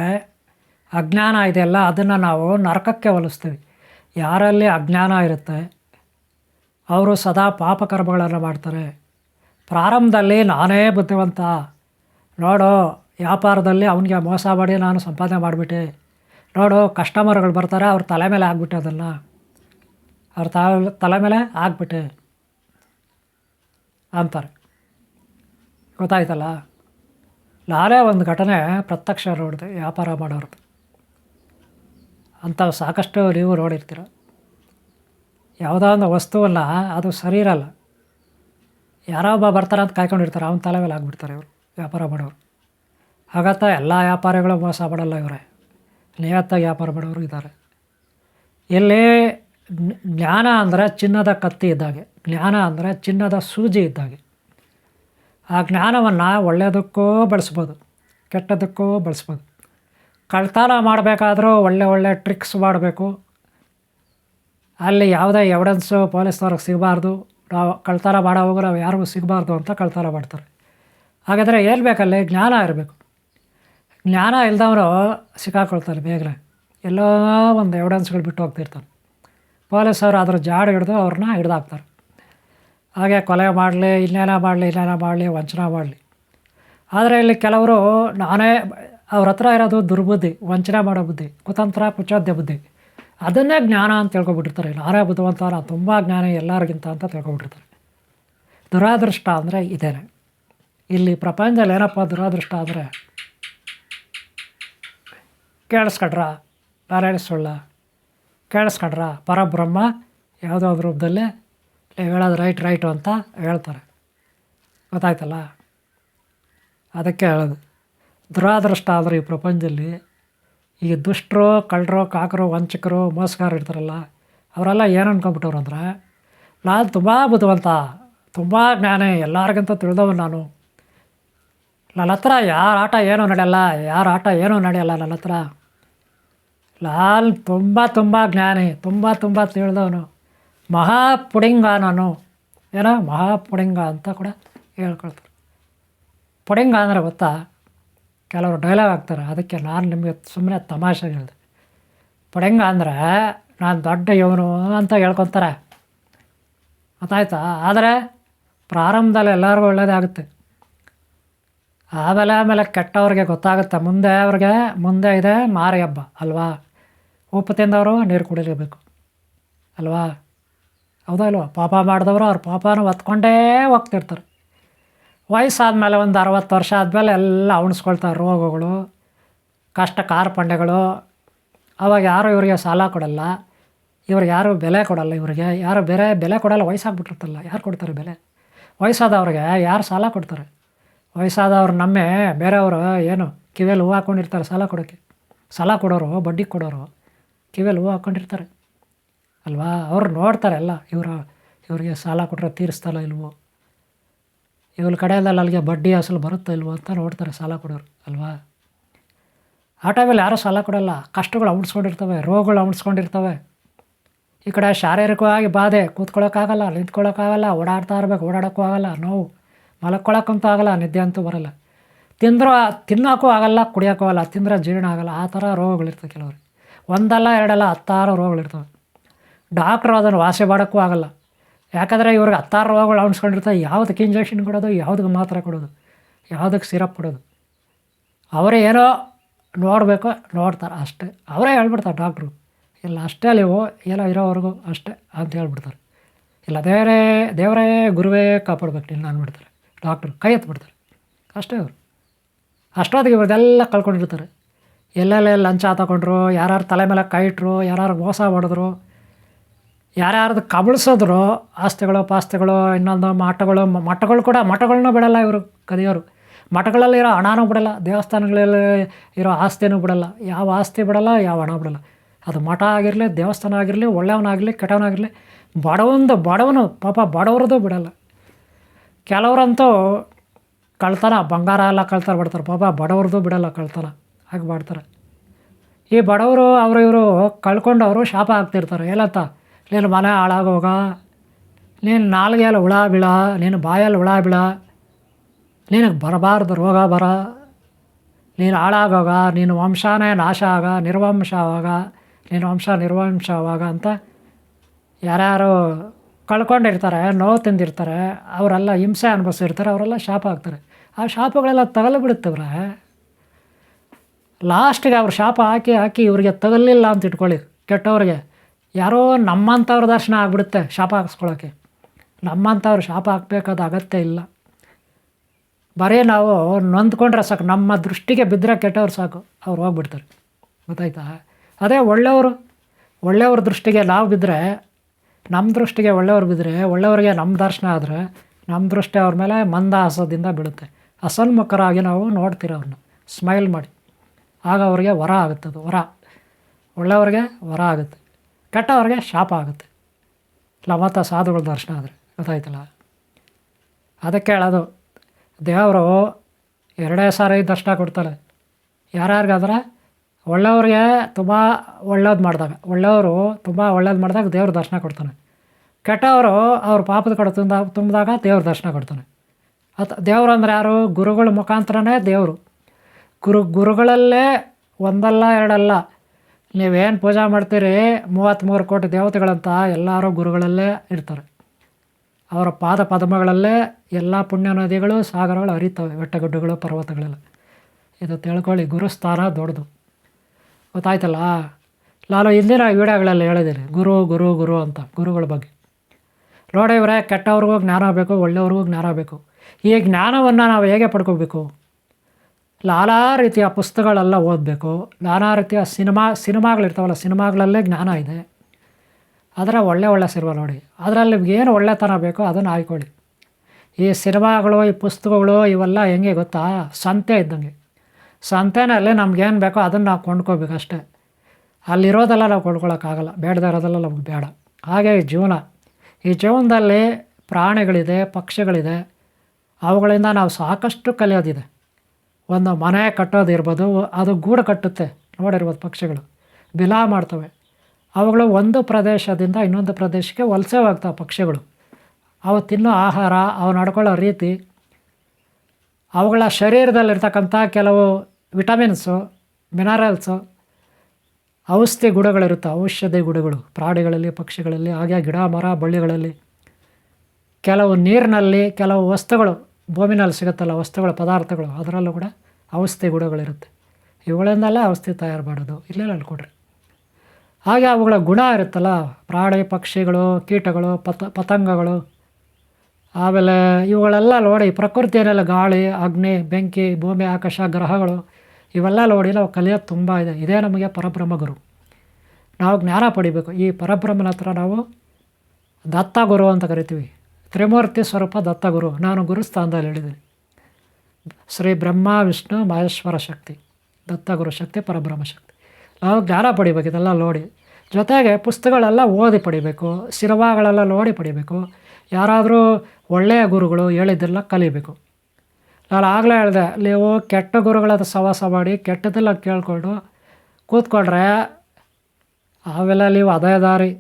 ಅಜ್ಞಾನ ಇದೆಯಲ್ಲ, ಅದನ್ನು ನಾವು ನರಕಕ್ಕೆ ಹೋಲಿಸ್ತೀವಿ. ಯಾರಲ್ಲಿ ಅಜ್ಞಾನ ಇರುತ್ತೆ? ಅವರು ಸದಾ ಪಾಪಕರ್ಮಗಳನ್ನು ಮಾಡ್ತಾರೆ. ಪ್ರಾರಂಭದಲ್ಲಿ ನಾನೇ ಬುದ್ಧಿವಂತ. ನೋಡು, ವ್ಯಾಪಾರದಲ್ಲಿ ಅವನಿಗೆ ಮೋಸ ಮಾಡಿ ನಾನು ಸಂಪಾದನೆ ಮಾಡಿಬಿಟ್ಟೆ. ನೋಡು ಕಸ್ಟಮರ್ಗಳು ಬರ್ತಾರೆ, ಅವ್ರ ತಲೆ ಮೇಲೆ ಆಗ್ಬಿಟ್ಟೆ ಅದನ್ನು. ಅವ್ರ ತಲೆ ಮೇಲೆ ಆಗ್ಬಿಟ್ಟೆ. ಅಂತಾರೆ. ಗೊತ್ತಾಯ್ತಲ್ಲ? ನಾನೇ ಒಂದು ಘಟನೆ ಪ್ರತ್ಯಕ್ಷ ನೋಡಿದೆ, ವ್ಯಾಪಾರ ಮಾಡೋರ್ದು. ಅಂಥವು ಸಾಕಷ್ಟು ನೀವು ನೋಡಿರ್ತೀರ. ಯಾವುದೋ ಒಂದು ವಸ್ತುವಲ್ಲ ಅದು ಸರಿ ಇರಲ್ಲ. ಯಾರೋ ಒಬ್ಬ ಬರ್ತಾರೆ ಅಂತ ಕಾಯ್ಕೊಂಡಿರ್ತಾರೆ, ಅವನ ತಲೆ ಮೇಲೆ ಆಗ್ಬಿಡ್ತಾರೆ ಇವರು, ವ್ಯಾಪಾರ ಮಾಡೋರು. ಹಾಗತ್ತ ಎಲ್ಲ ವ್ಯಾಪಾರಿಗಳು ಮೋಸ ಮಾಡಲ್ಲ ಇವರೇ. ನಿಯತ್ತಾಗಿ ವ್ಯಾಪಾರ ಮಾಡೋರು ಇದ್ದಾರೆ. ಇಲ್ಲಿ ಜ್ಞಾನ ಅಂದರೆ ಚಿನ್ನದ ಕತ್ತಿ ಇದ್ದಾಗೆ. ಜ್ಞಾನ ಅಂದರೆ ಚಿನ್ನದ ಸೂಜಿ ಇದ್ದಾಗೆ. ಆ ಜ್ಞಾನವನ್ನು ಒಳ್ಳೆಯದಕ್ಕೂ ಬಳಸ್ಬೋದು, ಕೆಟ್ಟದಕ್ಕೂ ಬಳಸ್ಬೋದು. ಕಳ್ತನ ಮಾಡಬೇಕಾದ್ರೂ ಒಳ್ಳೆ ಒಳ್ಳೆ ಟ್ರಿಕ್ಸ್ ಮಾಡಬೇಕು. ಅಲ್ಲಿ ಯಾವುದೇ ಎವಿಡೆನ್ಸು ಪೊಲೀಸ್ನವ್ರಿಗೆ ಸಿಗಬಾರ್ದು. ನಾವು ಕಳ್ತನ ಮಾಡೋ ಹೋಗೋ ನಾವು ಯಾರಿಗೂ ಸಿಗಬಾರ್ದು ಅಂತ ಕಳ್ತನ ಮಾಡ್ತಾರೆ. ಹಾಗಾದರೆ ಏನು ಬೇಕಲ್ಲಿ? ಜ್ಞಾನ ಇರಬೇಕು. ಜ್ಞಾನ ಇಲ್ದವರು ಸಿಕ್ಕಾಕೊಳ್ತಾರೆ ಬೇಗನೆ. ಎಲ್ಲೋ ಒಂದು ಎವಿಡೆನ್ಸ್ಗಳು ಬಿಟ್ಟು ಹೋಗ್ತಿರ್ತಾರೆ ಪೊಲೀಸರು ಅದ್ರ ಜಾಡು ಹಿಡಿದು ಅವ್ರನ್ನ ಹಿಡ್ದಾಕ್ತಾರೆ. ಹಾಗೆ ಕೊಲೆ ಮಾಡಲಿ, ಇನ್ನೇನ ಮಾಡಲಿ ಇನ್ನೇನ ಮಾಡಲಿ, ವಂಚನೆ ಮಾಡಲಿ. ಆದರೆ ಇಲ್ಲಿ ಕೆಲವರು ನಾನೇ ಅವ್ರ ಹತ್ರ ಇರೋದು ದುರ್ಬುದ್ಧಿ, ವಂಚನೆ ಮಾಡೋ ಬುದ್ಧಿ, ಕುತಂತ್ರ, ಕುಚೋದ್ಯ ಬುದ್ಧಿ. ಅದನ್ನೇ ಜ್ಞಾನ ಅಂತ ತಿಳ್ಕೊಬಿಟ್ಟಿರ್ತಾರೆ. ನಾನೇ ಬುದ್ಧಿವಂತ ನಾನು ತುಂಬ ಜ್ಞಾನ ಎಲ್ಲರಿಗಿಂತ ಅಂತ ತಿಳ್ಕೊಬಿಟ್ಟಿರ್ತಾರೆ. ದುರಾದೃಷ್ಟ ಅಂದರೆ ಇದೇನೆ. ಇಲ್ಲಿ ಪ್ರಪಂಚದಲ್ಲಿ ಏನಪ್ಪ ದುರಾದೃಷ್ಟ ಅಂದರೆ, ಕೇಳಿಸ್ಕೊಟ್ರ, ನಾರಾಯಣ ಸುಳ್ಳ ಕೇಳಿಸ್ಕೊಂಡ್ರ? ಪರಬ್ರಹ್ಮ ಯಾವುದೋ ಒಂದು ರೂಪದಲ್ಲಿ ಹೇಳೋದು ರೈಟ್, ರೈಟು ಅಂತ ಹೇಳ್ತಾರೆ. ಗೊತ್ತಾಯ್ತಲ್ಲ? ಅದಕ್ಕೆ ಹೇಳೋದು ದುರಾದೃಷ್ಟ ಆದರೆ ಈ ಪ್ರಪಂಚದಲ್ಲಿ ಈ ದುಷ್ಟರು, ಕಳ್ಳರು, ಕಾಕರು, ವಂಚಕರು, ಮೋಸಗಾರರು ಇರ್ತಾರಲ್ಲ, ಅವರೆಲ್ಲ ಏನು ಅನ್ಕೊಂಬಿಟ್ಟವ್ರು ಅಂದ್ರೆ, ನಾನು ತುಂಬ ಬುದ್ಧಿವಂತ, ತುಂಬ ಜ್ಞಾನ, ಎಲ್ಲರಿಗಿಂತ ತಿಳಿದವ ನಾನು. ನನ್ನ ಹತ್ರ ಯಾರ ಆಟ ಏನೂ ನಡೆಯಲ್ಲ, ಯಾರ ಆಟ ಏನೂ ನಡೆಯಲ್ಲ ನನ್ನ ಹತ್ರ ನಾನು ತುಂಬ ತುಂಬ ಜ್ಞಾನಿ, ತುಂಬ ತುಂಬ ತಿಳಿದವನು. ಮಹಾ ಪುಡಿಂಗ ನಾನು ಏನೋ ಮಹಾ ಪುಡಿಂಗ ಅಂತ ಕೂಡ ಹೇಳ್ಕೊಳ್ತಾರೆ. ಪುಡಿಂಗ ಅಂದರೆ ಗೊತ್ತಾ? ಕೆಲವರು ಡೈಲಾಗ್ ಆಗ್ತಾರೆ ಅದಕ್ಕೆ ನಾನು ನಿಮಗೆ ಸುಮ್ಮನೆ ತಮಾಷೆ ಹೇಳಿದೆ ಪುಡಿಂಗ ಅಂದರೆ ನಾನು ದೊಡ್ಡ ಇವನು ಅಂತ ಹೇಳ್ಕೊತಾರೆ. ಗೊತ್ತಾಯ್ತಾ? ಆದರೆ ಪ್ರಾರಂಭದಲ್ಲಿ ಎಲ್ಲರಿಗೂ ಒಳ್ಳೆಯದಾಗುತ್ತೆ ಆಮೇಲೆ ಆಮೇಲೆ ಕೆಟ್ಟವ್ರಿಗೆ ಗೊತ್ತಾಗುತ್ತೆ. ಮುಂದೆ ಅವ್ರಿಗೆ, ಮುಂದೆ ಇದೆ ಮಾರಿ ಹಬ್ಬ ಅಲ್ವಾ? ಉಪ್ಪು ತಿಂದವರು ನೀರು ಕುಡಿಲೇಬೇಕು ಅಲ್ವಾ? ಹೌದಾ ಇಲ್ವಾ? ಪಾಪ ಮಾಡಿದವರು ಅವ್ರ ಪಾಪನ ಒತ್ಕೊಂಡೇ ಹೋಗ್ತಿರ್ತಾರೆ. ವಯಸ್ಸಾದಮೇಲೆ ಒಂದು ಅರವತ್ತು ವರ್ಷ ಆದಮೇಲೆ ಎಲ್ಲ ಅವಣಿಸ್ಕೊಳ್ತಾರೆ ರೋಗಗಳು, ಕಷ್ಟ ಕಾರ್ಪಣ್ಯಗಳು. ಅವಾಗ ಯಾರು ಇವರಿಗೆ ಸಾಲ ಕೊಡಲ್ಲ. ಇವ್ರಿಗೆ ಯಾರು ಬೆಲೆ ಕೊಡಲ್ಲ ಇವರಿಗೆ. ಯಾರು ಬೇರೆ ಬೆಲೆ ಕೊಡಲ್ಲ, ವಯಸ್ಸಾಗ್ಬಿಟ್ಟಿರ್ತಲ್ಲ. ಯಾರು ಕೊಡ್ತಾರೆ ಬೆಲೆ? ವಯಸ್ಸಾದವ್ರಿಗೆ ಯಾರು ಸಾಲ ಕೊಡ್ತಾರೆ? ವಯಸ್ಸಾದವ್ರು ನಮ್ಮೆ, ಬೇರೆಯವರು ಏನು ಕಿವಿಯಲ್ಲಿ ಹೂವು ಹಾಕ್ಕೊಂಡಿರ್ತಾರೆ ಸಾಲ ಕೊಡೋಕ್ಕೆ. ಸಾಲ ಕೊಡೋರು, ಬಡ್ಡಿ ಕೊಡೋರು. ಕಿವಿಯಲ್ಲಿ ಹೂವು ಹಾಕ್ಕೊಂಡಿರ್ತಾರೆ ಅಲ್ವಾ? ಅವ್ರು ನೋಡ್ತಾರೆ ಎಲ್ಲ, ಇವರು, ಇವರಿಗೆ ಸಾಲ ಕೊಟ್ಟರೆ ತೀರಿಸ್ತಲ್ಲ ಇಲ್ವೋ? ಇವ್ರ ಕಡೆಯಲ್ಲ ಅಲ್ಲಿಗೆ ಬಡ್ಡಿ ಅಸಲು ಬರುತ್ತೋ ಇಲ್ವೋ ಅಂತ ನೋಡ್ತಾರೆ ಸಾಲ ಕೊಡೋರು, ಅಲ್ವಾ? ಆ ಟೈಮಲ್ಲಿ ಯಾರೂ ಸಾಲ ಕೊಡೋಲ್ಲ. ಕಷ್ಟಗಳು ಅವಣಿಸ್ಕೊಂಡಿರ್ತವೆ ರೋಗಗಳು ಅವಣಿಸ್ಕೊಂಡಿರ್ತವೆ ಈ ಕಡೆ ಶಾರೀರಿಕವಾಗಿ ಬಾಧೆ, ಕೂತ್ಕೊಳ್ಳೋಕ್ಕಾಗಲ್ಲ, ನಿಂತ್ಕೊಳ್ಳೋಕ್ಕಾಗಲ್ಲ, ಓಡಾಡ್ತಾ ಇರ್ಬೇಕು, ಓಡಾಡೋಕ್ಕೂ ಆಗಲ್ಲ, ನೋವು ಮಲ್ಕೊಳ್ಳೋಕ್ಕಂತೂ ಆಗಲ್ಲ, ನಿದ್ದೆ ಅಂತೂ ಬರಲ್ಲ. ತಿಂದರೂ, ತಿನ್ನೋಕ್ಕೂ ಆಗಲ್ಲ, ಕುಡಿಯೋಕ್ಕೂ ಆಗಲ್ಲ, ತಿಂದ್ರೆ ಜೀರ್ಣ ಆಗಲ್ಲ, ಆ ಥರ ರೋಗಗಳಿರ್ತವೆ ಕೆಲವ್ರಿಗೆ. ಒಂದಲ್ಲ, ಎರಡಲ್ಲ, ಹತ್ತಾರು ರೋಗಗಳಿರ್ತವೆ ಡಾಕ್ಟ್ರು ಅದನ್ನು ವಾಸಿ ಮಾಡೋಕ್ಕೂ ಆಗಲ್ಲ. ಯಾಕಂದರೆ ಇವ್ರಿಗೆ ಹತ್ತಾರು ರೋಗಗಳು ಅಣಿಸ್ಕೊಂಡಿರ್ತವೆ ಯಾವುದಕ್ಕೆ ಇಂಜೆಕ್ಷನ್ ಕೊಡೋದು, ಯಾವುದಕ್ಕೆ ಮಾತ್ರ ಕೊಡೋದು, ಯಾವುದಕ್ಕೆ ಸಿರಪ್ ಕೊಡೋದು. ಅವರೇ ಏನೋ ನೋಡಬೇಕು, ನೋಡ್ತಾರೆ ಅಷ್ಟೇ. ಅವರೇ ಹೇಳ್ಬಿಡ್ತಾರೆ ಡಾಕ್ಟ್ರು, ಇಲ್ಲ, ಅಷ್ಟೇ ನೀವು ಎಲ್ಲ ಇರೋವರೆಗೂ ಅಷ್ಟೇ ಅಂತ ಹೇಳ್ಬಿಡ್ತಾರೆ. ಇಲ್ಲ, ದೇವರೇ ದೇವರೇ, ಗುರುವೇ ಕಾಪಾಡ್ಬೇಕು ನಿನ್ನ ಅಂದ್ಬಿಡ್ತಾರೆ. ಡಾಕ್ಟ್ರು ಕೈ ಎತ್ಬಿಡ್ತಾರೆ ಅಷ್ಟೇ ಅವರು ಅಷ್ಟೊತ್ತಿಗೆ ಇವ್ರದ್ದೆಲ್ಲ ಕಳ್ಕೊಂಡಿರ್ತಾರೆ. ಎಲ್ಲೆಲ್ಲ ಲಂಚ ತಗೊಂಡ್ರು, ಯಾರ್ಯಾರು ತಲೆ ಮೇಲೆ ಕೈ ಇಟ್ಟರು ಯಾರು ಮೋಸ ಮಾಡಿದ್ರು, ಯಾರ್ಯಾರ್ದು ಕಬಳಿಸಿದ್ರು, ಆಸ್ತಿಗಳು, ಪಾಸ್ತಿಗಳು, ಇನ್ನೊಂದು ಮಠಗಳು ಮಠಗಳು ಕೂಡ ಮಠಗಳನ್ನೂ ಬಿಡಲ್ಲ ಇವರು, ಕದಿಯೋರು. ಮಠಗಳಲ್ಲಿರೋ ಹಣನೂ ಬಿಡಲ್ಲ, ದೇವಸ್ಥಾನಗಳಲ್ಲಿ ಇರೋ ಆಸ್ತಿನೂ ಬಿಡಲ್ಲ. ಯಾವ ಆಸ್ತಿ ಬಿಡಲ್ಲ, ಯಾವ ಹಣ ಬಿಡಲ್ಲ. ಅದು ಮಠ ಆಗಿರಲಿ, ದೇವಸ್ಥಾನ ಆಗಿರಲಿ ಒಳ್ಳೆಯವನಾಗಲಿ ಕೆಟ್ಟವನಾಗಿರಲಿ, ಬಡವಂದು, ಬಡವನು, ಪಾಪ ಬಡವ್ರದ್ದು ಬಿಡಲ್ಲ. ಕೆಲವರಂತೂ ಕಳ್ತನ, ಬಂಗಾರ ಎಲ್ಲ ಕಳ್ತಾರೆ ಬಿಡ್ತಾರೆ, ಪಾಪ ಬಡವ್ರದ್ದು ಬಿಡಲ್ಲ ಕಳ್ತನ. ಹಾಗೆ ಮಾಡ್ತಾರೆ. ಈ ಬಡವರು ಅವರು ಇವರು ಕಳ್ಕೊಂಡವರು ಶಾಪ ಆಗ್ತಿರ್ತಾರೆ ಏನಂತ? ನೀನು ಮನೆ ಹಾಳಾಗೋಗ, ನೀನು ನಾಲ್ಗೆಯಲ್ಲಿ ಹುಳ ಬೀಳ, ನೀನು ಬಾಯಲ್ಲಿ ಹುಳ ಬೀಳ, ನಿನಗೆ ಬರಬಾರ್ದು ರೋಗ ಬರ, ನೀನು ಹಾಳಾಗೋಗ, ನೀನು ವಂಶನೇ ನಾಶ ಆಗ, ನಿರ್ವಂಶ ಆವಾಗ, ನೀನು ವಂಶ ನಿರ್ವಂಶ ಆವಾಗ ಅಂತ ಯಾರ್ಯಾರು ಕಳ್ಕೊಂಡಿರ್ತಾರೆ, ನೋವು ತಿಂದಿರ್ತಾರೆ, ಅವರೆಲ್ಲ ಹಿಂಸೆ ಅನುಭವಿಸಿರ್ತಾರೆ, ಅವರೆಲ್ಲ ಶಾಪ ಆಗ್ತಾರೆ ಆ ಶಾಪಗಳೆಲ್ಲ ತಗಲು ಬಿಡುತ್ತವ್ರೆ ಲಾಸ್ಟಿಗೆ ಅವ್ರು ಶಾಪ ಹಾಕಿ ಹಾಕಿ ಇವ್ರಿಗೆ ತಗಲಿಲ್ಲ ಅಂತ ಇಟ್ಕೊಳ್ಳಿ. ಕೆಟ್ಟವ್ರಿಗೆ. ಯಾರೋ ನಮ್ಮಂಥವ್ರ ದರ್ಶನ ಆಗಿಬಿಡುತ್ತೆ ಶಾಪ ಹಾಕ್ಸ್ಕೊಳ್ಳೋಕ್ಕೆ ನಮ್ಮಂಥವ್ರು ಶಾಪ ಹಾಕ್ಬೇಕಾದ ಅಗತ್ಯ ಇಲ್ಲ. ಬರೀ ನಾವು ನೊಂದ್ಕೊಂಡ್ರೆ ಸಾಕು. ನಮ್ಮ ದೃಷ್ಟಿಗೆ ಬಿದ್ದರೆ ಕೆಟ್ಟವ್ರು ಸಾಕು. ಅವ್ರು ಹೋಗ್ಬಿಡ್ತಾರೆ. ಗೊತ್ತಾಯ್ತಾ? ಅದೇ ಒಳ್ಳೆಯವರು. ಒಳ್ಳೆಯವ್ರ ದೃಷ್ಟಿಗೆ ನಾವು ಬಿದ್ದರೆ ನಮ್ಮ ದೃಷ್ಟಿಗೆ ಒಳ್ಳೆಯವ್ರು ಬಿದ್ದರೆ ಒಳ್ಳೆಯವ್ರಿಗೆ ನಮ್ಮ ದರ್ಶನ ಆದರೆ, ನಮ್ಮ ದೃಷ್ಟಿ ಅವ್ರ ಮೇಲೆ ಮಂದಹಾಸದಿಂದ ಬೀಳುತ್ತೆ. ಅಸನ್ಮುಖರಾಗಿ ನಾವು ನೋಡ್ತೀರ ಅವ್ರನ್ನ. ಸ್ಮೈಲ್ ಮಾಡಿ. ಆಗ ಅವ್ರಿಗೆ ವರ ಆಗುತ್ತೆ ಅದು ವರ. ಒಳ್ಳೆಯವ್ರಿಗೆ ವರ ಆಗುತ್ತೆ. ಕೆಟ್ಟವ್ರಿಗೆ ಶಾಪ ಆಗುತ್ತೆ. ಲವತ ಸಾಧುಗಳ ದರ್ಶನ ಆದರೆ ಗೊತ್ತಾಯ್ತಲ್ಲ? ಅದಕ್ಕೆ ಹೇಳೋದು, ದೇವರು ಎರಡೇ ಸಾರಿ ದರ್ಶನ ಕೊಡ್ತಾರೆ ಯಾರ್ಯಾರಿಗಾದ್ರೆ ಒಳ್ಳೆಯವ್ರಿಗೆ ತುಂಬ ಒಳ್ಳೇದು ಮಾಡಿದಾಗ, ಒಳ್ಳೆಯವರು ತುಂಬ ಒಳ್ಳೇದು ಮಾಡಿದಾಗ ದೇವ್ರ ದರ್ಶನ ಕೊಡ್ತಾನೆ. ಕೆಟ್ಟವರು ಅವ್ರ ಪಾಪದ ಕಡೆ ತುಂಬ ತುಂಬಿದಾಗ ದೇವ್ರ ದರ್ಶನ ಕೊಡ್ತಾನೆ. ಅತ್ ದೇವ್ರು ಅಂದರೆ ಯಾರು? ಗುರುಗಳ ಮುಖಾಂತರನೇ ದೇವರು. ಗುರು, ಗುರುಗಳಲ್ಲೇ ಒಂದಲ್ಲ, ಎರಡಲ್ಲ. ನೀವೇನು ಪೂಜೆ ಮಾಡ್ತೀರಿ ಮೂವತ್ತ್ಮೂರು ಕೋಟಿ ದೇವತೆಗಳಂತ ಎಲ್ಲರೂ ಗುರುಗಳಲ್ಲೇ ಇರ್ತಾರೆ. ಅವರ ಪಾದ ಪದ್ಮಗಳಲ್ಲೇ ಎಲ್ಲ ಪುಣ್ಯ ನದಿಗಳು, ಸಾಗರಗಳು ಹರಿತವೆ, ಬೆಟ್ಟಗುಡ್ಡಗಳು, ಪರ್ವತಗಳೆಲ್ಲ. ಇದು ತಿಳ್ಕೊಳ್ಳಿ, ಗುರುಸ್ಥಾನ ದೊಡ್ಡದು. ಗೊತ್ತಾಯ್ತಲ್ಲ? ನಾನು ಹಿಂದಿನ ವೀಡಿಯೋಗಳಲ್ಲಿ ಹೇಳಿದ್ದೀನಿ ಗುರು ಗುರು ಗುರು ಅಂತ, ಗುರುಗಳ ಬಗ್ಗೆ. ನೋಡಿ ಇವರೇ, ಕೆಟ್ಟವ್ರಿಗೂ ಜ್ಞಾನ ಬೇಕು, ಒಳ್ಳೆಯವ್ರಿಗೂ ಜ್ಞಾನ ಬೇಕು. ಈ ಜ್ಞಾನವನ್ನು ನಾವು ಹೇಗೆ ಪಡ್ಕೋಬೇಕು? ನಾನಾ ರೀತಿಯ ಪುಸ್ತಕಗಳೆಲ್ಲ ಓದಬೇಕು. ನಾನಾ ರೀತಿಯ ಸಿನಿಮಾ, ಸಿನಿಮಾಗಳಿರ್ತಾವಲ್ಲ, ಸಿನಿಮಾಗಳಲ್ಲೇ ಜ್ಞಾನ ಇದೆ. ಅದರ ಒಳ್ಳೆ ಒಳ್ಳೆ ಸಿನಿಮಾ ನೋಡಿ. ಅದರಲ್ಲಿ ಏನು ಒಳ್ಳೆತನ ಬೇಕೋ ಅದನ್ನು ಆಯ್ಕೊಳ್ಳಿ. ಈ ಸಿನಿಮಾಗಳು, ಈ ಪುಸ್ತಕಗಳು ಇವೆಲ್ಲ ಹೆಂಗೆ ಗೊತ್ತಾ? ಸಂತೆ ಇದ್ದಂಗೆ. ಸಂತೆನಲ್ಲಿ ನಮ್ಗೇನು ಬೇಕೋ ಅದನ್ನು ನಾವು ಕೊಂಡ್ಕೋಬೇಕು ಅಷ್ಟೇ ಅಲ್ಲಿರೋದೆಲ್ಲ ನಾವು ಕೊಂಡ್ಕೊಳ್ಳೋಕ್ಕಾಗಲ್ಲ ಬೇಡದೇ ಇರೋದೆಲ್ಲ ನಮ್ಗೆ ಬೇಡ. ಹಾಗೆ ಈ ಜೀವನ. ಈ ಜೀವನದಲ್ಲಿ ಪ್ರಾಣಿಗಳಿದೆ, ಪಕ್ಷಿಗಳಿದೆ. ಅವುಗಳಿಂದ ನಾವು ಸಾಕಷ್ಟು ಕಲಿಯೋದಿದೆ. ಒಂದು ಮನೆ ಕಟ್ಟೋದಿರ್ಬೋದು ಅದು ಗೂಡು ಕಟ್ಟುತ್ತೆ. ನೋಡಿರ್ಬೋದು ಪಕ್ಷಿಗಳು. ಬಿಲ ಮಾಡ್ತವೆ. ಅವುಗಳು ಒಂದು ಪ್ರದೇಶದಿಂದ ಇನ್ನೊಂದು ಪ್ರದೇಶಕ್ಕೆ ವಲಸೆ ಹೋಗ್ತಾವೆ ಪಕ್ಷಿಗಳು. ಅವು ತಿನ್ನೋ ಆಹಾರ, ಅವು ನಡ್ಕೊಳ್ಳೋ ರೀತಿ, ಅವುಗಳ ಶರೀರದಲ್ಲಿರ್ತಕ್ಕಂಥ ಕೆಲವು ವಿಟಮಿನ್ಸು, ಮಿನರಲ್ಸು, ಔಷಧಿ ಗುಣಗಳಿರುತ್ತೆ ಔಷಧಿ ಗುಣಗಳು, ಪ್ರಾಣಿಗಳಲ್ಲಿ, ಪಕ್ಷಿಗಳಲ್ಲಿ, ಹಾಗೆ ಗಿಡ, ಮರ, ಬಳ್ಳಿಗಳಲ್ಲಿ. ಕೆಲವು ನೀರಿನಲ್ಲಿ, ಕೆಲವು ವಸ್ತುಗಳು ಭೂಮಿನಲ್ಲಿ ಸಿಗುತ್ತಲ್ಲ ವಸ್ತುಗಳ ಪದಾರ್ಥಗಳು, ಅದರಲ್ಲೂ ಕೂಡ ಔಷಧಿ ಗುಣಗಳಿರುತ್ತೆ. ಇವುಗಳಿಂದಲೇ ಔಷಧಿ ತಯಾರು ಮಾಡೋದು ಇಲ್ಲೇ ಕೊಡ್ರಿ ಹಾಗೆ ಅವುಗಳ ಗುಣ ಇರುತ್ತಲ್ಲ, ಪ್ರಾಣಿ ಪಕ್ಷಿಗಳು, ಕೀಟಗಳು, ಪತ, ಪತಂಗಗಳು. ಆಮೇಲೆ ಇವುಗಳೆಲ್ಲ ನೋಡಿ ಪ್ರಕೃತಿಯಲ್ಲೆಲ್ಲ ಗಾಳಿ, ಅಗ್ನಿ, ಬೆಂಕಿ, ಭೂಮಿ, ಆಕಾಶ, ಗ್ರಹಗಳು, ಇವೆಲ್ಲ ನೋಡಿ ನಾವು ಕಲಿಯೋದು ತುಂಬ ಇದೆ. ಇದೇ ನಮಗೆ ಪರಬ್ರಹ್ಮ ಗುರು. ನಾವು ಜ್ಞಾನ ಪಡಿಬೇಕು. ಈ ಪರಬ್ರಹ್ಮನ ಹತ್ರ ನಾವು ದತ್ತ ಗುರು ಅಂತ ಕರಿತೀವಿ. ತ್ರಿಮೂರ್ತಿ ಸ್ವರೂಪ ದತ್ತಗುರು. ನಾನು ಗುರುಸ್ಥಾನದಲ್ಲಿ ಹೇಳಿದ್ದೀನಿ ಶ್ರೀ ಬ್ರಹ್ಮ, ವಿಷ್ಣು, ಮಹೇಶ್ವರ ಶಕ್ತಿ. ದತ್ತಗುರು ಶಕ್ತಿ, ಪರಬ್ರಹ್ಮ ಶಕ್ತಿ. ನಾವು ಜ್ಞಾನ ಪಡಿಬೇಕು, ಇದೆಲ್ಲ ನೋಡಿ. ಜೊತೆಗೆ ಪುಸ್ತಕಗಳೆಲ್ಲ ಓದಿ ಪಡಿಬೇಕು ಸಿನಿಮಾಗಳೆಲ್ಲ ನೋಡಿ ಪಡಿಬೇಕು. ಯಾರಾದರೂ ಒಳ್ಳೆಯ ಗುರುಗಳು ಹೇಳಿದ್ದೆಲ್ಲ ಕಲಿಬೇಕು. ನಾನು ಆಗಲೇ ಹೇಳಿದೆ, ನೀವು ಕೆಟ್ಟ ಗುರುಗಳದ್ದು ಸವಾಸ ಮಾಡಿ ಕೆಟ್ಟದೆಲ್ಲ ಕೇಳಿಕೊಂಡು ಕೂತ್ಕೊಂಡ್ರೆ, ಆಮೇಲೆ ನೀವು ಅದೇ ದಾರಿ.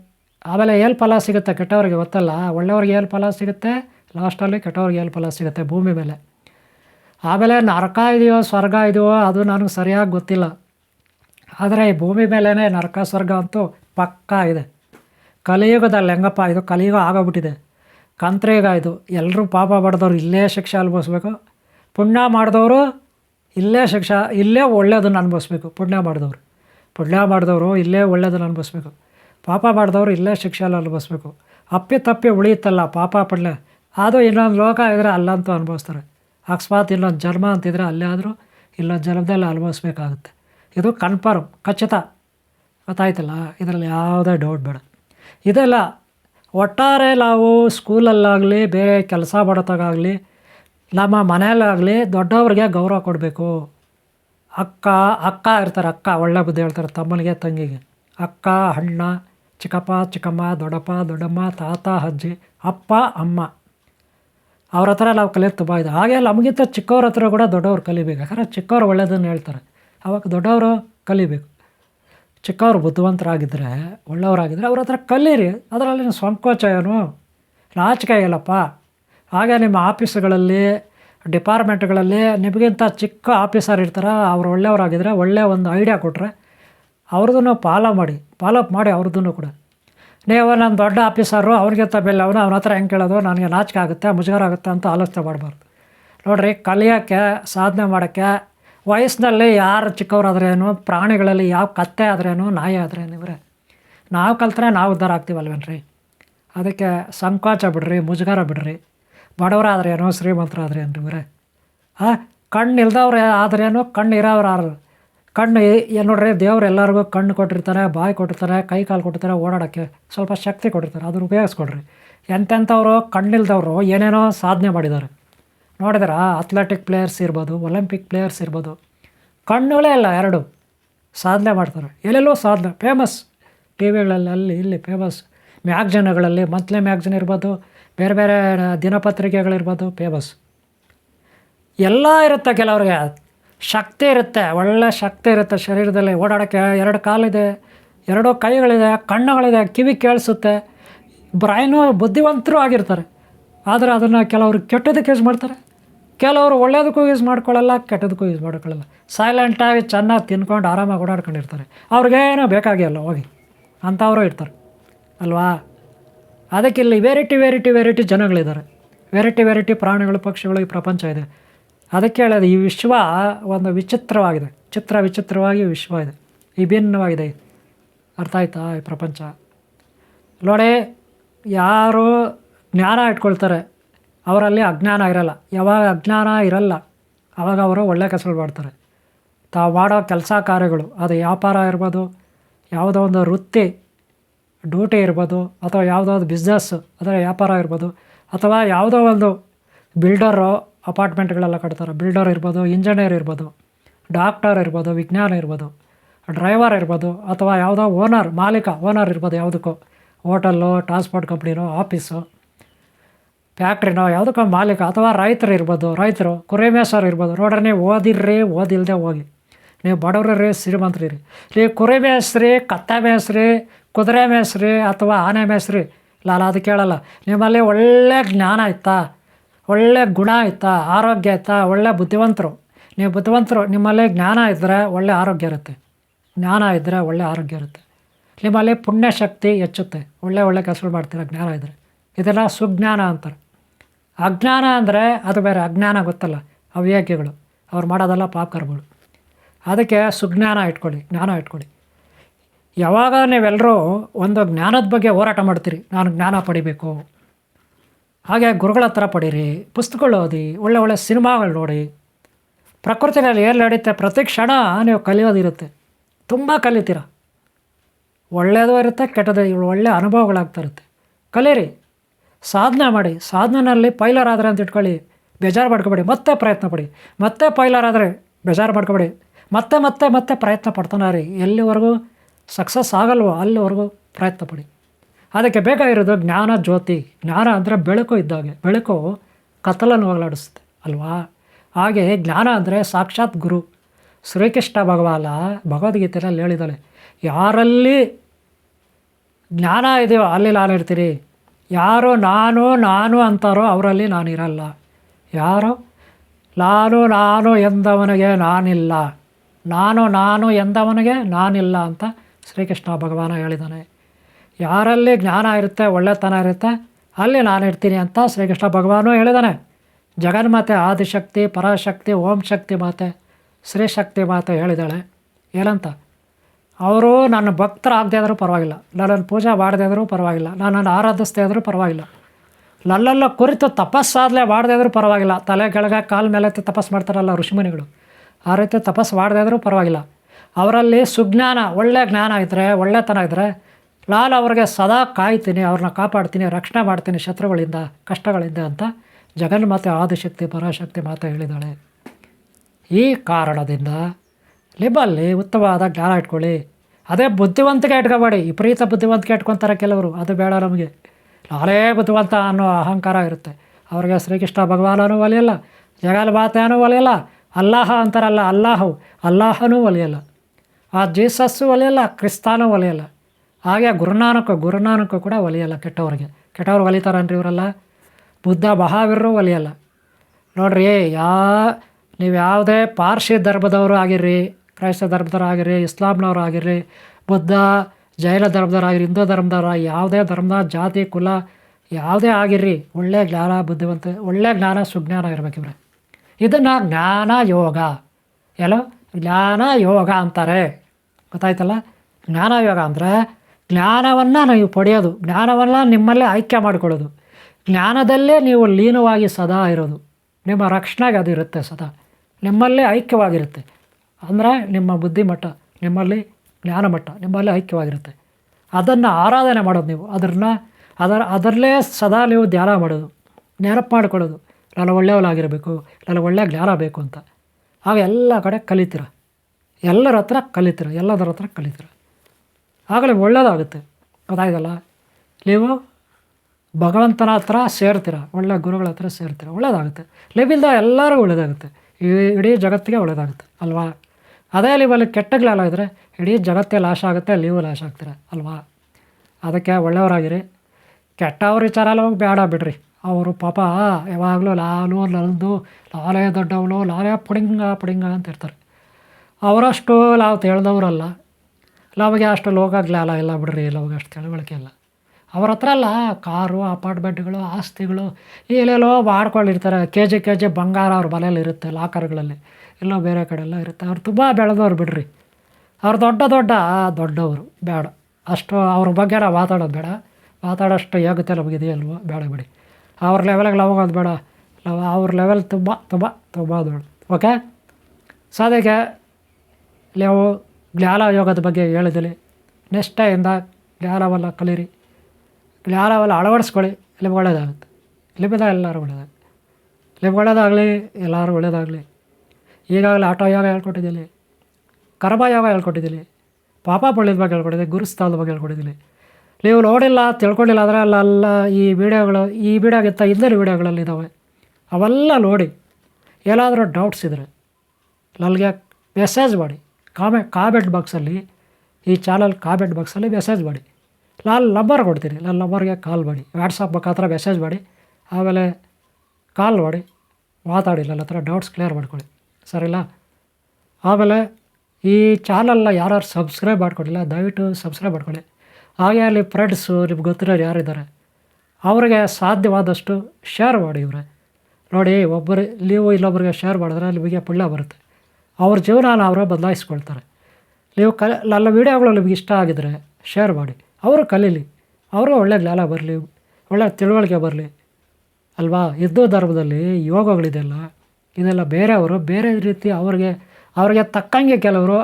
ಆಮೇಲೆ ಏಲ್ ಫಲ ಸಿಗುತ್ತೆ, ಕೆಟ್ಟವ್ರಿಗೆ ಗೊತ್ತಲ್ಲ? ಒಳ್ಳೆಯವ್ರಿಗೆ ಏಲ್ ಫಲ ಸಿಗುತ್ತೆ ಲಾಸ್ಟಲ್ಲಿ ಕೆಟ್ಟವ್ರಿಗೆ ಏನು ಫಲ ಸಿಗುತ್ತೆ ಭೂಮಿ ಮೇಲೆ. ಆಮೇಲೆ ನರಕ ಇದೆಯೋ, ಸ್ವರ್ಗ ಇದೆಯೋ, ಅದು ನನಗೆ ಸರಿಯಾಗಿ ಗೊತ್ತಿಲ್ಲ. ಆದರೆ ಈ ಭೂಮಿ ಮೇಲೇ ನರಕ, ಸ್ವರ್ಗ ಅಂತೂ ಪಕ್ಕಾ ಇದೆ. ಕಲಿಯುಗದಲ್ಲಿ ಹೆಂಗಪ್ಪ ಇದು, ಕಲಿಯುಗ ಆಗೋಗ್ಬಿಟ್ಟಿದೆ. ಕಂತ್ರೇಗ ಇದು. ಎಲ್ಲರೂ ಪಾಪ ಬಡ್ದವ್ರು ಇಲ್ಲೇ ಶಿಕ್ಷೆ ಅನುಭವಿಸ್ಬೇಕು. ಪುಣ್ಯ ಮಾಡಿದವರು ಇಲ್ಲೇ ಶಿಕ್ಷೆ, ಇಲ್ಲೇ ಒಳ್ಳೆಯದನ್ನು ಅನುಭವಿಸ್ಬೇಕು, ಪುಣ್ಯ ಮಾಡಿದವರು. ಪುಣ್ಯ ಮಾಡಿದವರು ಇಲ್ಲೇ ಒಳ್ಳೆಯದನ್ನು ಅನುಭವಿಸ್ಬೇಕು. ಪಾಪ ಮಾಡಿದವರು ಇಲ್ಲೇ ಶಿಕ್ಷೆಯಲ್ಲಿ ಅನುಭವಿಸ್ಬೇಕು ಅಪ್ಪೆ ತಪ್ಪೆ ಉಳಿಯುತ್ತಲ್ಲ ಪಾಪ ಪಡಲೆ. ಆದರೂ ಇನ್ನೊಂದು ಲೋಕ ಇದ್ದರೆ ಅಲ್ಲಂತೂ ಅನುಭವಿಸ್ತಾರೆ. ಅಕಸ್ಮಾತ್ ಇನ್ನೊಂದು ಜನ್ಮ ಅಂತಿದ್ರೆ ಅಲ್ಲೇ ಆದರೂ ಇಲ್ಲೊಂದು ಜನ್ಮದಲ್ಲಿ ಅನುಭವಿಸ್ಬೇಕಾಗುತ್ತೆ. ಇದು ಕನ್ಫರ್ಮ್, ಖಚಿತ. ಗೊತ್ತಾಯ್ತಲ್ಲ? ಇದರಲ್ಲಿ ಯಾವುದೇ ಡೌಟ್ ಬೇಡ. ಇದೆಲ್ಲ ಒಟ್ಟಾರೆ ನಾವು ಸ್ಕೂಲಲ್ಲಾಗಲಿ, ಬೇರೆ ಕೆಲಸ ಮಾಡೋತಾಗಲಿ ನಮ್ಮ ಮನೆಯಲ್ಲಾಗಲಿ ದೊಡ್ಡವ್ರಿಗೆ ಗೌರವ ಕೊಡಬೇಕು. ಅಕ್ಕ ಅಕ್ಕ ಇರ್ತಾರೆ, ಅಕ್ಕ ಒಳ್ಳೆ ಬುದ್ಧಿ ಹೇಳ್ತಾರೆ ತಮ್ಮನಿಗೆ, ತಂಗಿಗೆ. ಅಕ್ಕ, ಅಣ್ಣ ಚಿಕ್ಕಪ್ಪ, ಚಿಕ್ಕಮ್ಮ, ದೊಡ್ಡಪ್ಪ, ದೊಡ್ಡಮ್ಮ, ತಾತ, ಅಜ್ಜಿ, ಅಪ್ಪ, ಅಮ್ಮ. ಅವ್ರ ಹತ್ರ ನಾವು ಕಲಿಯೋದು ತುಂಬ ಇದೆ. ಹಾಗೆ ನಮಗಿಂತ ಚಿಕ್ಕವ್ರ ಹತ್ರ ಕೂಡ ದೊಡ್ಡವ್ರು ಕಲಿಬೇಕು. ಯಾಕಂದರೆ ಚಿಕ್ಕವ್ರು ಒಳ್ಳೆಯದನ್ನು ಹೇಳ್ತಾರೆ. ಅವಾಗ ದೊಡ್ಡವರು ಕಲಿಬೇಕು. ಚಿಕ್ಕವರು ಬುದ್ಧಿವಂತರಾಗಿದ್ದರೆ ಒಳ್ಳೆಯವರಾಗಿದ್ದರೆ ಅವ್ರ ಹತ್ರ ಕಲೀರಿ. ಅದರಲ್ಲಿ ಸಂಕೋಚ ಏನು? ನಾಚಿಕೆ ಇಲ್ಲಪ್ಪ ಹಾಗೆ ನಿಮ್ಮ ಆಫೀಸ್ಗಳಲ್ಲಿ, ಡಿಪಾರ್ಟ್ಮೆಂಟ್ಗಳಲ್ಲಿ ನಿಮಗಿಂತ ಚಿಕ್ಕ ಆಫೀಸರ್ ಇರ್ತಾರೆ? ಅವ್ರು ಒಳ್ಳೆಯವರಾಗಿದ್ದರೆ ಒಳ್ಳೆಯ ಒಂದು ಐಡಿಯಾ ಕೊಟ್ಟರೆ ಅವ್ರದ್ದನ್ನು ಫಾಲೋ ಮಾಡಿ ಫಾಲೋಅಪ್ ಮಾಡಿ ಅವ್ರದ್ದನ್ನು ಕೂಡ. ನೀವು ನಾನು ದೊಡ್ಡ ಆಫೀಸರು, ಅವ್ರಿಗೆ ಬೆಲ್ಲ ಅವನು ಅವನ ಹತ್ರ ಹೆಂಗೆ ಕೇಳೋದು, ನನಗೆ ನಾಚಿಕೆ ಆಗುತ್ತೆ, ಮುಜುಗರ ಆಗುತ್ತೆ ಅಂತ ಆಲೋಚನೆ ಮಾಡಬಾರ್ದು. ನೋಡಿರಿ, ಕಲಿಯೋಕ್ಕೆ, ಸಾಧನೆ ಮಾಡೋಕ್ಕೆ, ವಯಸ್ಸಿನಲ್ಲಿ ಯಾರು ಚಿಕ್ಕವರಾದ್ರೇನು, ಪ್ರಾಣಿಗಳಲ್ಲಿ ಯಾವ ಕತ್ತೆ ಆದ್ರೇನು, ನಾಯಿ ಆದ್ರೇನು, ಇವರೇ. ನಾವು ಕಲ್ತ್ರೆ ನಾವು ಉದ್ಧಾರ ಆಗ್ತೀವಲ್ವೇನ್ರಿ? ಅದಕ್ಕೆ ಸಂಕೋಚ ಬಿಡ್ರಿ, ಮುಜುಗರ ಬಿಡ್ರಿ. ಬಡವರಾದ್ರೇನು ಶ್ರೀಮಂತರಾದ್ರೇನು ಇವರೇ. ಹಾಂ ಕಣ್ಣು ಇಲ್ದವ್ರೆ ಆದ್ರೇನು, ಕಣ್ಣು ಇರೋರು ಕಣ್ಣು ಏನು ನೋಡ್ರಿ ದೇವ್ರು ಎಲ್ಲರಿಗೂ ಕಣ್ಣು ಕೊಟ್ಟಿರ್ತಾರೆ, ಬಾಯಿ ಕೊಟ್ಟಿರ್ತಾರೆ, ಕೈ ಕಾಲು ಕೊಟ್ಟಿರ್ತಾರೆ ಓಡಾಡೋಕ್ಕೆ ಸ್ವಲ್ಪ ಶಕ್ತಿ ಕೊಟ್ಟಿರ್ತಾರೆ, ಅದನ್ನು ಉಪಯೋಗಿಸ್ಕೊಡ್ರಿ ಎಂತೆಂಥವ್ರು ಕಣ್ಣಿಲ್ದವರು ಏನೇನೋ ಸಾಧನೆ ಮಾಡಿದ್ದಾರೆ. ನೋಡಿದ್ರೆ? ಅಥ್ಲೆಟಿಕ್ ಪ್ಲೇಯರ್ಸ್ ಇರ್ಬೋದು ಒಲಿಂಪಿಕ್ ಪ್ಲೇಯರ್ಸ್ ಇರ್ಬೋದು. ಕಣ್ಣುಗಳೇ ಇಲ್ಲ ಎರಡು. ಸಾಧನೆ ಮಾಡ್ತಾರೆ. ಎಲ್ಲೆಲ್ಲೋ ಸಾಧನೆ. ಫೇಮಸ್ ಟಿ ವಿಗಳಲ್ಲಿ ಅಲ್ಲಿ ಇಲ್ಲಿ ಫೇಮಸ್ ಮ್ಯಾಗ್ಝಿನ್ಗಳಲ್ಲಿ ಮಂತ್ಲಿ ಮ್ಯಾಗ್ಜಿನ್ ಇರ್ಬೋದು, ಬೇರೆ ಬೇರೆ ದಿನಪತ್ರಿಕೆಗಳಿರ್ಬೋದು ಫೇಮಸ್ ಎಲ್ಲ ಇರುತ್ತೆ ಕೆಲವ್ರಿಗೆ. ಶಕ್ತಿ ಇರುತ್ತೆ, ಒಳ್ಳೆ ಶಕ್ತಿ ಇರುತ್ತೆ ಶರೀರದಲ್ಲಿ. ಓಡಾಡೋಕ್ಕೆ ಎರಡು ಕಾಲಿದೆ, ಎರಡು ಕೈಗಳಿದೆ, ಕಣ್ಣುಗಳಿದೆ, ಕಿವಿ ಕೇಳಿಸುತ್ತೆ. ಬ್ರೈನು ಬುದ್ಧಿವಂತರು ಆಗಿರ್ತಾರೆ. ಆದರೆ ಅದನ್ನು ಕೆಲವರು ಕೆಟ್ಟದಕ್ಕೆ ಯೂಸ್ ಮಾಡ್ತಾರೆ. ಕೆಲವರು ಒಳ್ಳೇದಕ್ಕೂ ಯೂಸ್ ಮಾಡ್ಕೊಳ್ಳಲ್ಲ, ಕೆಟ್ಟದಕ್ಕೂ ಯೂಸ್ ಮಾಡ್ಕೊಳ್ಳಲ್ಲ. ಸೈಲೆಂಟಾಗಿ ಚೆನ್ನಾಗಿ ತಿನ್ಕೊಂಡು ಆರಾಮಾಗಿ ಓಡಾಡ್ಕೊಂಡಿರ್ತಾರೆ. ಅವ್ರಿಗೇನೂ ಬೇಕಾಗಿಲ್ಲ ಹೋಗಿ. ಅಂಥವರು ಇರ್ತಾರೆ. ಅಲ್ವಾ? ಅದಕ್ಕೆ ಇಲ್ಲಿ ವೆರೈಟಿ ವೆರೈಟಿ ವೆರೈಟಿ ಜನಗಳಿದ್ದಾರೆ. ವೆರೈಟಿ ವೆರೈಟಿ ಪ್ರಾಣಿಗಳು, ಪಕ್ಷಿಗಳು ಈ ಪ್ರಪಂಚ ಇದೆ. ಅದಕ್ಕೆ ಹೇಳೋದು, ಈ ವಿಶ್ವ ಒಂದು ವಿಚಿತ್ರವಾಗಿದೆ. ಚಿತ್ರ ವಿಚಿತ್ರವಾಗಿ ವಿಶ್ವ ಇದೆ. ವಿಭಿನ್ನವಾಗಿದೆ ಅರ್ಥ ಆಯ್ತಾ ಈ ಪ್ರಪಂಚ? ನೋಡೇ, ಯಾರು ಜ್ಞಾನ ಇಟ್ಕೊಳ್ತಾರೆ. ಅವರಲ್ಲಿ ಅಜ್ಞಾನ ಇರಲ್ಲ. ಯಾವಾಗ ಅಜ್ಞಾನ ಇರಲ್ಲ ಆವಾಗ ಅವರು ಒಳ್ಳೆ ಕೆಲಸಗಳು ಮಾಡ್ತಾರೆ. ತಾವು ಮಾಡೋ ಕೆಲಸ ಕಾರ್ಯಗಳು, ಅದು ವ್ಯಾಪಾರ ಇರ್ಬೋದು, ಯಾವುದೋ ಒಂದು ವೃತ್ತಿ, ಡ್ಯೂಟಿ ಇರ್ಬೋದು, ಅಥವಾ ಯಾವುದೋ ಒಂದು ಬಿಸ್ನೆಸ್ಸು ಅಥವಾ ವ್ಯಾಪಾರ ಇರ್ಬೋದು, ಅಥವಾ ಯಾವುದೋ ಒಂದು ಬಿಲ್ಡರು ಅಪಾರ್ಟ್ಮೆಂಟ್ಗಳೆಲ್ಲ ಕಟ್ತಾರೆ. ಬಿಲ್ಡರ್ ಇರ್ಬೋದು, ಇಂಜಿನಿಯರ್ ಇರ್ಬೋದು, ಡಾಕ್ಟರ್ ಇರ್ಬೋದು, ವಿಜ್ಞಾನ ಇರ್ಬೋದು, ಡ್ರೈವರ್ ಇರ್ಬೋದು, ಅಥವಾ ಯಾವುದೋ ಓನರ್, ಮಾಲೀಕ, ಓನರ್ ಇರ್ಬೋದು ಯಾವುದಕ್ಕೂ. ಹೋಟೆಲ್ಲು, ಟ್ರಾನ್ಸ್ಪೋರ್ಟ್ ಕಂಪ್ನಿನೋ, ಆಫೀಸು, ಫ್ಯಾಕ್ಟ್ರಿನೋ, ಯಾವುದಕ್ಕೋ ಮಾಲೀಕ ಅಥವಾ ರೈತರು ಇರ್ಬೋದು, ರೈತರು ಕುರಿ ಮೇಸರು ಇರ್ಬೋದು. ನೋಡ್ರಿ, ನೀವು ಓದಿರ್ರಿ ಓದಿಲ್ಲದೆ ಹೋಗಿ. ನೀವು ಬಡವ್ರಿ ಶ್ರೀಮಂತರಿ ನೀವು ಕುರಿ ಮೇಸ್ರಿ ಕತ್ತೆ ಮೇಸ್ರಿ, ಕುದುರೆ ಮೇಸ್ರಿ ಅಥವಾ ಆನೆ ಮೇಸ್ರಿ, ಲಾಲ, ಅದು ಕೇಳಲ್ಲ. ನಿಮ್ಮಲ್ಲಿ ಒಳ್ಳೆ ಜ್ಞಾನ ಇತ್ತಾ? ಒಳ್ಳೆ ಗುಣ ಆಯ್ತಾ, ಆರೋಗ್ಯ ಆಯ್ತಾ, ಒಳ್ಳೆ ಬುದ್ಧಿವಂತರು. ನೀವು ಬುದ್ಧಿವಂತರು, ನಿಮ್ಮಲ್ಲಿ ಜ್ಞಾನ ಇದ್ದರೆ ಒಳ್ಳೆ ಆರೋಗ್ಯ ಇರುತ್ತೆ. ಜ್ಞಾನ ಇದ್ದರೆ ಒಳ್ಳೆ ಆರೋಗ್ಯ ಇರುತ್ತೆ. ನಿಮ್ಮಲ್ಲಿ ಪುಣ್ಯಶಕ್ತಿ ಹೆಚ್ಚುತ್ತೆ. ಒಳ್ಳೆ ಒಳ್ಳೆ ಕೆಲಸಗಳು ಮಾಡ್ತೀರ, ಜ್ಞಾನ ಇದ್ದರೆ ಇದೆಲ್ಲ ಸುಜ್ಞಾನ ಅಂತಾರೆ. ಅಜ್ಞಾನ ಅಂದರೆ ಅದು ಬೇರೆ, ಅಜ್ಞಾನ ಗೊತ್ತಲ್ಲ. ಅವ್ಯಾಗ್ಯಗಳು ಅವ್ರು ಮಾಡೋದೆಲ್ಲ ಪಾಪಕರ್ಮಗಳು. ಅದಕ್ಕೆ ಸುಜ್ಞಾನ ಇಟ್ಕೊಳ್ಳಿ, ಜ್ಞಾನ ಇಟ್ಕೊಳ್ಳಿ. ಯಾವಾಗ ನೀವೆಲ್ಲರೂ ಒಂದು ಜ್ಞಾನದ ಬಗ್ಗೆ ಹೋರಾಟ ಮಾಡ್ತೀರಿ. ನಾನು ಜ್ಞಾನ ಪಡಿಬೇಕು. ಹಾಗೆ ಗುರುಗಳ ಹತ್ರ ಪಡೀರಿ, ಪುಸ್ತಕಗಳು ಓದಿ, ಒಳ್ಳೆ ಒಳ್ಳೆ ಸಿನಿಮಾಗಳು ನೋಡಿ. ಪ್ರಕೃತಿನಲ್ಲಿ ಏನು ನಡೆಯುತ್ತೆ ಪ್ರತಿ ಕ್ಷಣ ನೀವು ಕಲಿಯೋದಿರುತ್ತೆ. ತುಂಬ ಕಲಿತೀರ. ಒಳ್ಳೆಯದು ಇರುತ್ತೆ, ಕೆಟ್ಟದ್ದು ಒಳ್ಳೆ ಅನುಭವಗಳಾಗ್ತಾ ಇರುತ್ತೆ. ಕಲೀರಿ. ಸಾಧನೆ ಮಾಡಿ. ಸಾಧನೆಯಲ್ಲಿ ಪೈಲರ್ ಆದರೆ ಅಂತ ಇಟ್ಕೊಳ್ಳಿ. ಬೇಜಾರು ಮಾಡ್ಕೊಬೇಡಿ ಮತ್ತೆ ಪ್ರಯತ್ನ ಪಡಿ. ಮತ್ತೆ ಪೈಲರ್ ಆದರೆ ಬೇಜಾರು ಮಾಡ್ಕೊಬೇಡಿ ಮತ್ತೆ ಮತ್ತೆ ಮತ್ತೆ ಪ್ರಯತ್ನ ಪಡ್ತಾನೆ ರೀ ಎಲ್ಲಿವರೆಗೂ ಸಕ್ಸಸ್ ಆಗಲ್ವೋ ಅಲ್ಲಿವರೆಗೂ ಪ್ರಯತ್ನ ಪಡಿ. ಅದಕ್ಕೆ ಬೇಕಾಗಿರೋದು ಜ್ಞಾನ, ಜ್ಯೋತಿ. ಜ್ಞಾನ ಅಂದರೆ ಬೆಳಕು ಇದ್ದಾಗೆ. ಬೆಳಕು ಕತ್ತಲನ್ನು ಹೋಗಲಾಡಿಸುತ್ತೆ, ಅಲ್ವಾ? ಹಾಗೆ ಜ್ಞಾನ ಅಂದರೆ ಸಾಕ್ಷಾತ್ ಗುರು. ಶ್ರೀಕೃಷ್ಣ ಭಗವಾನ ಭಗವದ್ಗೀತೆಯಲ್ಲಿ ಹೇಳಿದ್ದಾಳೆ, ಯಾರಲ್ಲಿ ಜ್ಞಾನ ಇದೆಯೋ ಅಲ್ಲಿ ನಾನು ಇರ್ತೀರಿ ಯಾರು ನಾನು ನಾನು ಅಂತಾರೋ ಅವರಲ್ಲಿ ನಾನು ಇರಲ್ಲ ಯಾರು? ನಾನು ನಾನು ಎಂದವನಿಗೆ ನಾನಿಲ್ಲ. ನಾನು ನಾನು ಎಂದವನಿಗೆ ನಾನಿಲ್ಲ ಅಂತ ಶ್ರೀಕೃಷ್ಣ ಭಗವಾನ ಹೇಳಿದ್ದಾನೆ. ಯಾರಲ್ಲಿ ಜ್ಞಾನ ಇರುತ್ತೆ, ಒಳ್ಳೆತನ ಇರುತ್ತೆ, ಅಲ್ಲಿ ನಾನು ಇರ್ತೀನಿ ಅಂತ ಶ್ರೀಕೃಷ್ಣ ಭಗವಾನು ಹೇಳಿದಾನೆ. ಜಗನ್ಮಾತೆ ಆದಿಶಕ್ತಿ, ಪರಾಶಕ್ತಿ, ಓಂ ಶಕ್ತಿ ಮಾತೆ ಶ್ರೀಶಕ್ತಿ ಮಾತೆ ಹೇಳಿದಾಳೆ. ಏನಂತ? ಅವರು ನನ್ನ ಭಕ್ತರಾಗದೇ ಆದರೂ ಪರವಾಗಿಲ್ಲ. ನನ್ನನ್ನು ಪೂಜೆ ಮಾಡದೇ ಆದರೂ ಪರವಾಗಿಲ್ಲ. ನನ್ನನ್ನು ಆರಾಧಿಸ್ದೇ ಆದರೂ ಪರವಾಗಿಲ್ಲ. ನನ್ನೆಲ್ಲ ಕುರಿತು ತಪಸ್ಸಾದಲೇ ಮಾಡದೇ ಆದರೂ ಪರವಾಗಿಲ್ಲ. ತಲೆ ಕೆಳಗೆ ಕಾಲು ಮೇಲೆ ತಪಸ್ಸು ಮಾಡ್ತಾರಲ್ಲ ಋಷಿಮುನಿಗಳು. ಆ ರೀತಿ ತಪಸ್ಸು ಮಾಡದೇ ಆದರೂ ಪರವಾಗಿಲ್ಲ. ಅವರಲ್ಲಿ ಸುಜ್ಞಾನ ಒಳ್ಳೆಯ ಜ್ಞಾನ ಇದ್ದರೆ ಒಳ್ಳೆತನ ಇದ್ದರೆ ನಾನು ಅವ್ರಿಗೆ ಸದಾ ಕಾಯ್ತೀನಿ ಅವ್ರನ್ನ ಕಾಪಾಡ್ತೀನಿ, ರಕ್ಷಣೆ ಮಾಡ್ತೀನಿ ಶತ್ರುಗಳಿಂದ, ಕಷ್ಟಗಳಿಂದ ಅಂತ ಜಗನ್ಮಾತೆ ಆದಿಶಕ್ತಿ, ಪರಾಶಕ್ತಿ ಮಾತೆ ಹೇಳಿದ್ದಾಳೆ. ಈ ಕಾರಣದಿಂದ ನಿಮ್ಮಲ್ಲಿ ಉತ್ತಮವಾದ ಜ್ಞಾನ ಇಟ್ಕೊಳ್ಳಿ. ಅದೇ ಬುದ್ಧಿವಂತಿಕೆ ಇಟ್ಕೋಬೇಡಿ. ವಿಪರೀತ ಬುದ್ಧಿವಂತಿಕೆ ಇಟ್ಕೊತಾರೆ ಕೆಲವರು. ಅದು ಬೇಡ ನಮಗೆ. ನಾನೇ ಬುದ್ಧಿವಂತ ಅನ್ನೋ ಅಹಂಕಾರ ಇರುತ್ತೆ. ಅವ್ರಿಗೆ ಶ್ರೀಕೃಷ್ಣ ಭಗವಾನನೂ ಒಲಿಯಲ್ಲ ಜಗಲ್ ಮಾತೆಯೂ ಒಲಿಯಲ್ಲ, ಅಲ್ಲಾಹ ಅಂತಾರಲ್ಲ, ಅಲ್ಲಾಹು. ಅಲ್ಲಾಹನೂ ಒಲಿಯಲ್ಲ. ಆ ಜೀಸಸ್ಸು ಒಲಿಯಲ್ಲ, ಕ್ರಿಸ್ತಾನೂ ಒಲಿಯಲ್ಲ. ಹಾಗೆ ಗುರುನಾನಕ ಗುರುನಾನಕ ಕೂಡ ಒಲಿಯಲ್ಲ ಕೆಟ್ಟವ್ರಿಗೆ. ಕೆಟ್ಟವ್ರು ಒಲಿತಾರನ್ರಿ ಇವರೆಲ್ಲ? ಬುದ್ಧ ಮಹಾವೀರರು ಒಲಿಯಲ್ಲ. ನೋಡ್ರಿ, ಯಾ, ನೀವು ಯಾವುದೇ ಪಾರ್ಸಿ ಧರ್ಮದವರು ಆಗಿರ್ರಿ, ಕ್ರೈಸ್ತ ಧರ್ಮದವ್ರು ಆಗಿರ್ರಿ ಇಸ್ಲಾಂನವ್ರು ಆಗಿರ್ರಿ, ಬುದ್ಧ, ಜೈನ ಧರ್ಮದವ್ರು ಆಗಿರಿ ಹಿಂದೂ ಧರ್ಮದವ್ರು, ಯಾವುದೇ ಧರ್ಮದ ಜಾತಿ, ಕುಲ, ಯಾವುದೇ ಆಗಿರ್ರಿ ಒಳ್ಳೆಯ ಜ್ಞಾನ, ಬುದ್ಧಿವಂತ ಒಳ್ಳೆಯ ಜ್ಞಾನ, ಸುಜ್ಞಾನ ಇರಬೇಕಿವ್ರೆ ಇದನ್ನು ಜ್ಞಾನ ಯೋಗ. ಎಲ್ಲೋ? ಜ್ಞಾನ ಯೋಗ ಅಂತಾರೆ. ಗೊತ್ತಾಯ್ತಲ್ಲ? ಜ್ಞಾನ ಯೋಗ ಅಂದರೆ ಜ್ಞಾನವನ್ನು ನೀವು ಪಡೆಯೋದು. ಜ್ಞಾನವನ್ನು ನಿಮ್ಮಲ್ಲೇ ಆಯ್ಕೆ ಮಾಡಿಕೊಳ್ಳೋದು. ಜ್ಞಾನದಲ್ಲೇ ನೀವು ಲೀನವಾಗಿ ಸದಾ ಇರೋದು. ನಿಮ್ಮ ರಕ್ಷಣೆಗೆ ಅದು ಇರುತ್ತೆ ಸದಾ. ನಿಮ್ಮಲ್ಲೇ ಐಕ್ಯವಾಗಿರುತ್ತೆ. ಅಂದರೆ ನಿಮ್ಮ ಬುದ್ಧಿಮಟ್ಟ, ನಿಮ್ಮಲ್ಲಿ ಜ್ಞಾನಮಟ್ಟ, ನಿಮ್ಮಲ್ಲೇ ಐಕ್ಯವಾಗಿರುತ್ತೆ. ಅದನ್ನು ಆರಾಧನೆ ಮಾಡೋದು ನೀವು. ಅದನ್ನು ಅದರ ಅದರಲ್ಲೇ ಸದಾ ನೀವು ಧ್ಯಾನ ಮಾಡೋದು. ನೆನಪು ಮಾಡ್ಕೊಳ್ಳೋದು. ನಾನು ಒಳ್ಳೆಯವನಾಗಿರಬೇಕು, ನಾನು ಒಳ್ಳೆಯ ಜ್ಞಾನ ಬೇಕು ಅಂತ. ಆಗ ಎಲ್ಲ ಕಡೆ ಕಲಿತೀರ. ಎಲ್ಲರ ಹತ್ರ ಕಲಿತೀರ. ಎಲ್ಲದರ ಹತ್ರ ಕಲಿತೀರ. ಆಗಲೇ ಒಳ್ಳೆಯದಾಗುತ್ತೆ ಗೊತ್ತಾಯ್ತಲ್ಲ ನೀವು ಭಗವಂತನ ಹತ್ರ ಸೇರ್ತೀರ, ಒಳ್ಳೆ ಗುರುಗಳ ಹತ್ರ ಸೇರ್ತೀರ, ಒಳ್ಳೇದಾಗುತ್ತೆ. ಲಿವಿಲ್ದ ಎಲ್ಲರೂ ಒಳ್ಳೇದಾಗುತ್ತೆ. ಇಡೀ ಜಗತ್ತಿಗೆ ಒಳ್ಳೇದಾಗುತ್ತೆ, ಅಲ್ವಾ? ಅದೇ ಲಿವಲ್ಲಿ ಕೆಟ್ಟಗಳೆಲ್ಲ ಇದ್ದರೆ ಇಡೀ ಜಗತ್ತೇ ಲಾಶ ಆಗುತ್ತೆ, ನೀವು ಲಾಶ ಆಗ್ತೀರ, ಅಲ್ವಾ? ಅದಕ್ಕೆ ಒಳ್ಳೆಯವರಾಗಿರಿ. ಕೆಟ್ಟವ್ರ ವಿಚಾರ ಎಲ್ಲ ಹೋಗಿ ಬೇಡ ಬಿಡ್ರಿ. ಅವರು ಪಾಪ ಯಾವಾಗಲೂ ಲಾಲು ನಲ್ದು ಲಾಲೇ ದೊಡ್ಡವಳು ಲಾಲೇ ಪುಡಿಂಗ ಪುಡಿಂಗ ಅಂತ ಇರ್ತಾರೆ. ಅವರಷ್ಟು ನಾವು ತಿಳಿದವರಲ್ಲ. ನಮಗೆ ಅಷ್ಟು ಲೋಕ ಜ್ಞಾನ ಇಲ್ಲ ಬಿಡ್ರಿ, ನಮಗೆ ಅಷ್ಟು ತಿಳುವಳಿಕೆ ಇಲ್ಲ. ಅವ್ರ ಹತ್ರ ಅಲ್ಲ, ಕಾರು, ಅಪಾರ್ಟ್ಮೆಂಟ್ಗಳು, ಆಸ್ತಿಗಳು ಎಲ್ಲೆಲ್ಲೋ ಮಾಡ್ಕೊಂಡಿರ್ತಾರೆ. ಕೆ ಜಿ ಕೆ ಜಿ ಬಂಗಾರ ಅವ್ರ ಮನೇಲಿ ಇರುತ್ತೆ, ಲಾಕರ್ಗಳಲ್ಲಿ. ಎಲ್ಲೋ ಬೇರೆ ಕಡೆ ಎಲ್ಲ ಇರುತ್ತೆ. ಅವ್ರು ತುಂಬ ಬೆಳೆದವ್ರು ಬಿಡ್ರಿ. ಅವ್ರು ದೊಡ್ಡ ದೊಡ್ಡ ದೊಡ್ಡವರು. ಬೇಡ. ಅಷ್ಟು ಅವ್ರ ಬಗ್ಗೆ ನಾವು ಮಾತಾಡೋದು ಬೇಡ. ಮಾತಾಡೋಷ್ಟು ಯೋಗ್ಯತೆ ನಮಗಿದೆಯಲ್ವೋ ಬೇಡ ಬಿಡಿ. ಅವ್ರ ಲೆವೆಲ್ಗೆ ಹೋಗೋದು ಬೇಡ. ನಾವು ಅವ್ರ ಲೆವೆಲ್ ತುಂಬ ತುಂಬ ತುಂಬ ದೊಡ್ಡ ಓಕೆ ಸೊ ಅದಕ್ಕೆ ಜ್ಞಾನ ಯೋಗದ ಬಗ್ಗೆ ಹೇಳಿದಲ್ಲಿ ನಿಷ್ಠೆಯಿಂದ ಜ್ಞಾನವಲ್ಲ ಕಲೀರಿ. ಜ್ಞಾನವನ್ನ ಅಳವಡಿಸ್ಕೊಳ್ಳಿ. ನಿಮ್ಗೆ ಒಳ್ಳೇದಾಗುತ್ತೆ. ನಿಮ್ಮಿಂದ ಎಲ್ಲರೂ ಒಳ್ಳೇದಾಗುತ್ತೆ. ನಿಮ್ಗೆ ಒಳ್ಳೇದಾಗಲಿ ಎಲ್ಲರೂ ಒಳ್ಳೇದಾಗಲಿ. ಈಗಾಗಲೇ ಆಟೋ ಯೋಗ ಹೇಳ್ಕೊಟ್ಟಿದ್ದೀನಿ. ಕರ್ಮ ಯೋಗ ಹೇಳ್ಕೊಟ್ಟಿದ್ದೀನಿ. ಪಾಪ ಪುಳ್ಯದ ಬಗ್ಗೆ ಹೇಳ್ಕೊಟ್ಟಿದ್ದೀನಿ. ಗುರುಸ್ಥಾನದ ಬಗ್ಗೆ ಹೇಳ್ಕೊಟ್ಟಿದ್ದೀನಿ. ನೀವು ನೋಡಿಲ್ಲ, ತಿಳ್ಕೊಂಡಿಲ್ಲ ಅಂದರೆ ಅಲ್ಲೆಲ್ಲ ಈ ವಿಡಿಯೋಗಳು, ಈ ವಿಡಿಯೋಗಿಂತ ಹಿಂದಿನ ವಿಡಿಯೋಗಳಲ್ಲಿ ಇದ್ದಾವೆ ಅವೆಲ್ಲ ನೋಡಿ ಏನಾದರೂ ಡೌಟ್ಸ್ ಇದ್ದರೆ ನನಗೆ ಮೆಸೇಜ್ ಮಾಡಿ. ಕಾಮೆ ಕಾಮೆಂಟ್ ಬಾಕ್ಸಲ್ಲಿ, ಈ ಚಾನಲ್ ಕಾಮೆಂಟ್ ಬಾಕ್ಸಲ್ಲಿ ಮೆಸೇಜ್ ಮಾಡಿ. ನಾನು ನಂಬರ್ ಕೊಡ್ತೀನಿ. ನನ್ನ ನಂಬರ್ಗೆ ಕಾಲ್ ಮಾಡಿ. ವಾಟ್ಸಪ್ ಮುಖಾಂತರ ಮೆಸೇಜ್ ಮಾಡಿ. ಆಮೇಲೆ ಕಾಲ್ ಮಾಡಿ. ಮಾತಾಡಿ ನನ್ನ ಹತ್ರ ಡೌಟ್ಸ್ ಕ್ಲಿಯರ್ ಮಾಡ್ಕೊಳ್ಳಿ. ಸರಿಲ್ಲ ಆಮೇಲೆ ಈ ಚಾನಲ್ನ ಯಾರು ಸಬ್ಸ್ಕ್ರೈಬ್ ಮಾಡ್ಕೊಂಡಿಲ್ಲ, ದಯವಿಟ್ಟು ಸಬ್ಸ್ಕ್ರೈಬ್ ಮಾಡ್ಕೊಳ್ಳಿ. ಹಾಗೆ ಅಲ್ಲಿ ಫ್ರೆಂಡ್ಸು ನಿಮ್ಗೆ ಗೊತ್ತಿರೋರು ಯಾರಿದ್ದಾರೆ, ಅವರಿಗೆ ಸಾಧ್ಯವಾದಷ್ಟು ಶೇರ್ ಮಾಡಿ ಇವರೇ. ನೋಡಿ, ಒಬ್ಬರು ನೀವು ಇಲ್ಲೊಬ್ಬರಿಗೆ ಶೇರ್ ಮಾಡಿದ್ರೆ ನಿಮಗೆ ಪುಣ್ಯ ಬರುತ್ತೆ. ಅವ್ರ ಜೀವನ ಅವರೇ ಬದಲಾಯಿಸ್ಕೊಳ್ತಾರೆ. ನೀವು ಕಲೆ ನನ್ನ ವೀಡಿಯೋಗಳು ನಿಮಗೆ ಇಷ್ಟ ಆಗಿದರೆ ಶೇರ್ ಮಾಡಿ. ಅವರು ಕಲೀಲಿ. ಅವರು ಒಳ್ಳೆ ಜ್ಞಾನ ಬರಲಿ. ಒಳ್ಳೆ ತಿಳುವಳಿಕೆ ಬರಲಿ. ಅಲ್ವಾ? ಹಿಂದೂ ಧರ್ಮದಲ್ಲಿ ಯೋಗಗಳಿದೆಲ್ಲ, ಇದೆಲ್ಲ ಬೇರೆಯವರು ಬೇರೆ ರೀತಿ ಅವ್ರಿಗೆ ಅವ್ರಿಗೆ ತಕ್ಕಂಗೆ ಕೆಲವರು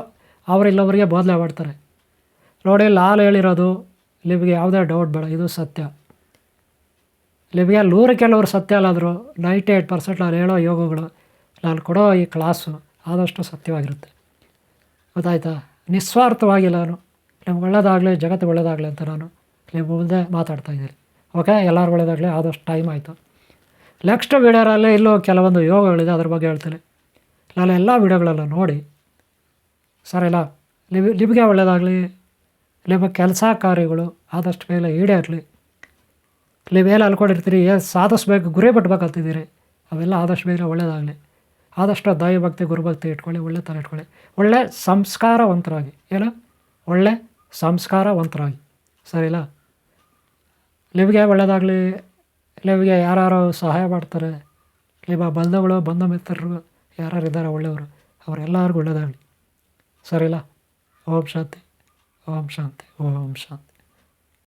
ಅವರಿಲ್ಲೊಬ್ಬರಿಗೆ ಬದಲೇ ಮಾಡ್ತಾರೆ. ನೋಡಿ, ಲಾಲ್ ಹೇಳಿರೋದು, ನಿಮಗೆ ಯಾವುದೇ ಡೌಟ್ ಬೇಡ, ಇದು ಸತ್ಯ. ನಿಮಗೆ ನೂರು ಕೆಲವರು ಸತ್ಯ ಅಲ್ಲಾದರೂ ನೈಂಟಿ ಏಯ್ಟ್ ಪರ್ಸೆಂಟ್ ನಾನು ಹೇಳೋ ಯೋಗಗಳು, ನಾನು ಕೊಡೋ ಈ ಕ್ಲಾಸು ಆದಷ್ಟು ಸತ್ಯವಾಗಿರುತ್ತೆ. ಗೊತ್ತಾಯ್ತಾ? ನಿಸ್ವಾರ್ಥವಾಗಿ ನಾನು, ನಿಮ್ಗೆ ಒಳ್ಳೇದಾಗಲಿ, ಜಗತ್ತು ಒಳ್ಳೇದಾಗಲಿ ಅಂತ ನಾನು ನಿಮ್ಮ ಮುಂದೆ ಮಾತಾಡ್ತಾ ಇದ್ದೀನಿ. ಓಕೆ? ಎಲ್ಲರೂ ಒಳ್ಳೇದಾಗಲಿ, ಆದಷ್ಟು ಟೈಮ್ ಆಯಿತು. ನೆಕ್ಸ್ಟ್ ವೀಡಿಯೋರಲ್ಲೇ ಇಲ್ಲೂ ಕೆಲವೊಂದು ಯೋಗಗಳಿದೆ, ಅದ್ರ ಬಗ್ಗೆ ಹೇಳ್ತೀನಿ. ನಾನು ಎಲ್ಲ ವೀಡಿಯೋಗಳೆಲ್ಲ ನೋಡಿ ಸರಿಲ್ಲ ನಿಮ್, ನಿಮಗೆ ಒಳ್ಳೆಯದಾಗಲಿ ನಿಮ್ಮ ಕೆಲಸ ಕಾರ್ಯಗಳು ಆದಷ್ಟು ಬೇಗ ಈಡೇರಲಿ. ನೀವೇನು ಅಲ್ಕೊಂಡಿರ್ತೀರಿ ಏನು ಸಾಧಿಸ್ಬೇಕು, ಗುರಿ ಬಿಟ್ಬೇಕಂತಿದ್ದೀರಿ ಅವೆಲ್ಲ ಆದಷ್ಟು ಬೇಗ ಒಳ್ಳೆಯದಾಗಲಿ ಆದಷ್ಟು ದೈವಭಕ್ತಿ ಗುರುಭಕ್ತಿ ಇಟ್ಕೊಳ್ಳಿ, ಒಳ್ಳೆ ಥರ ಇಟ್ಕೊಳ್ಳಿ. ಒಳ್ಳೆ ಸಂಸ್ಕಾರವಂತರಾಗಿ, ಏನು? ಒಳ್ಳೆ ಸಂಸ್ಕಾರವಂತರಾಗಿ. ಸರಿಲ್ಲ ನಿಮಗೆ ಒಳ್ಳೆಯದಾಗಲಿ ನಿಮಗೆ ಯಾರು ಸಹಾಯ ಮಾಡ್ತಾರೆ ನಿಮ್ಮ ಬಂಧುಗಳು, ಬಂಧು ಮಿತ್ರರು ಯಾರು ಇದ್ದಾರೆ, ಒಳ್ಳೆಯವರು, ಅವರೆಲ್ಲರಿಗೂ ಒಳ್ಳೆಯದಾಗಲಿ ಸರಿಲ್ಲ ಓಂ ಶಾಂತಿ ಓಂ ಶಾಂತಿ ಓಂ ಶಾಂತಿ.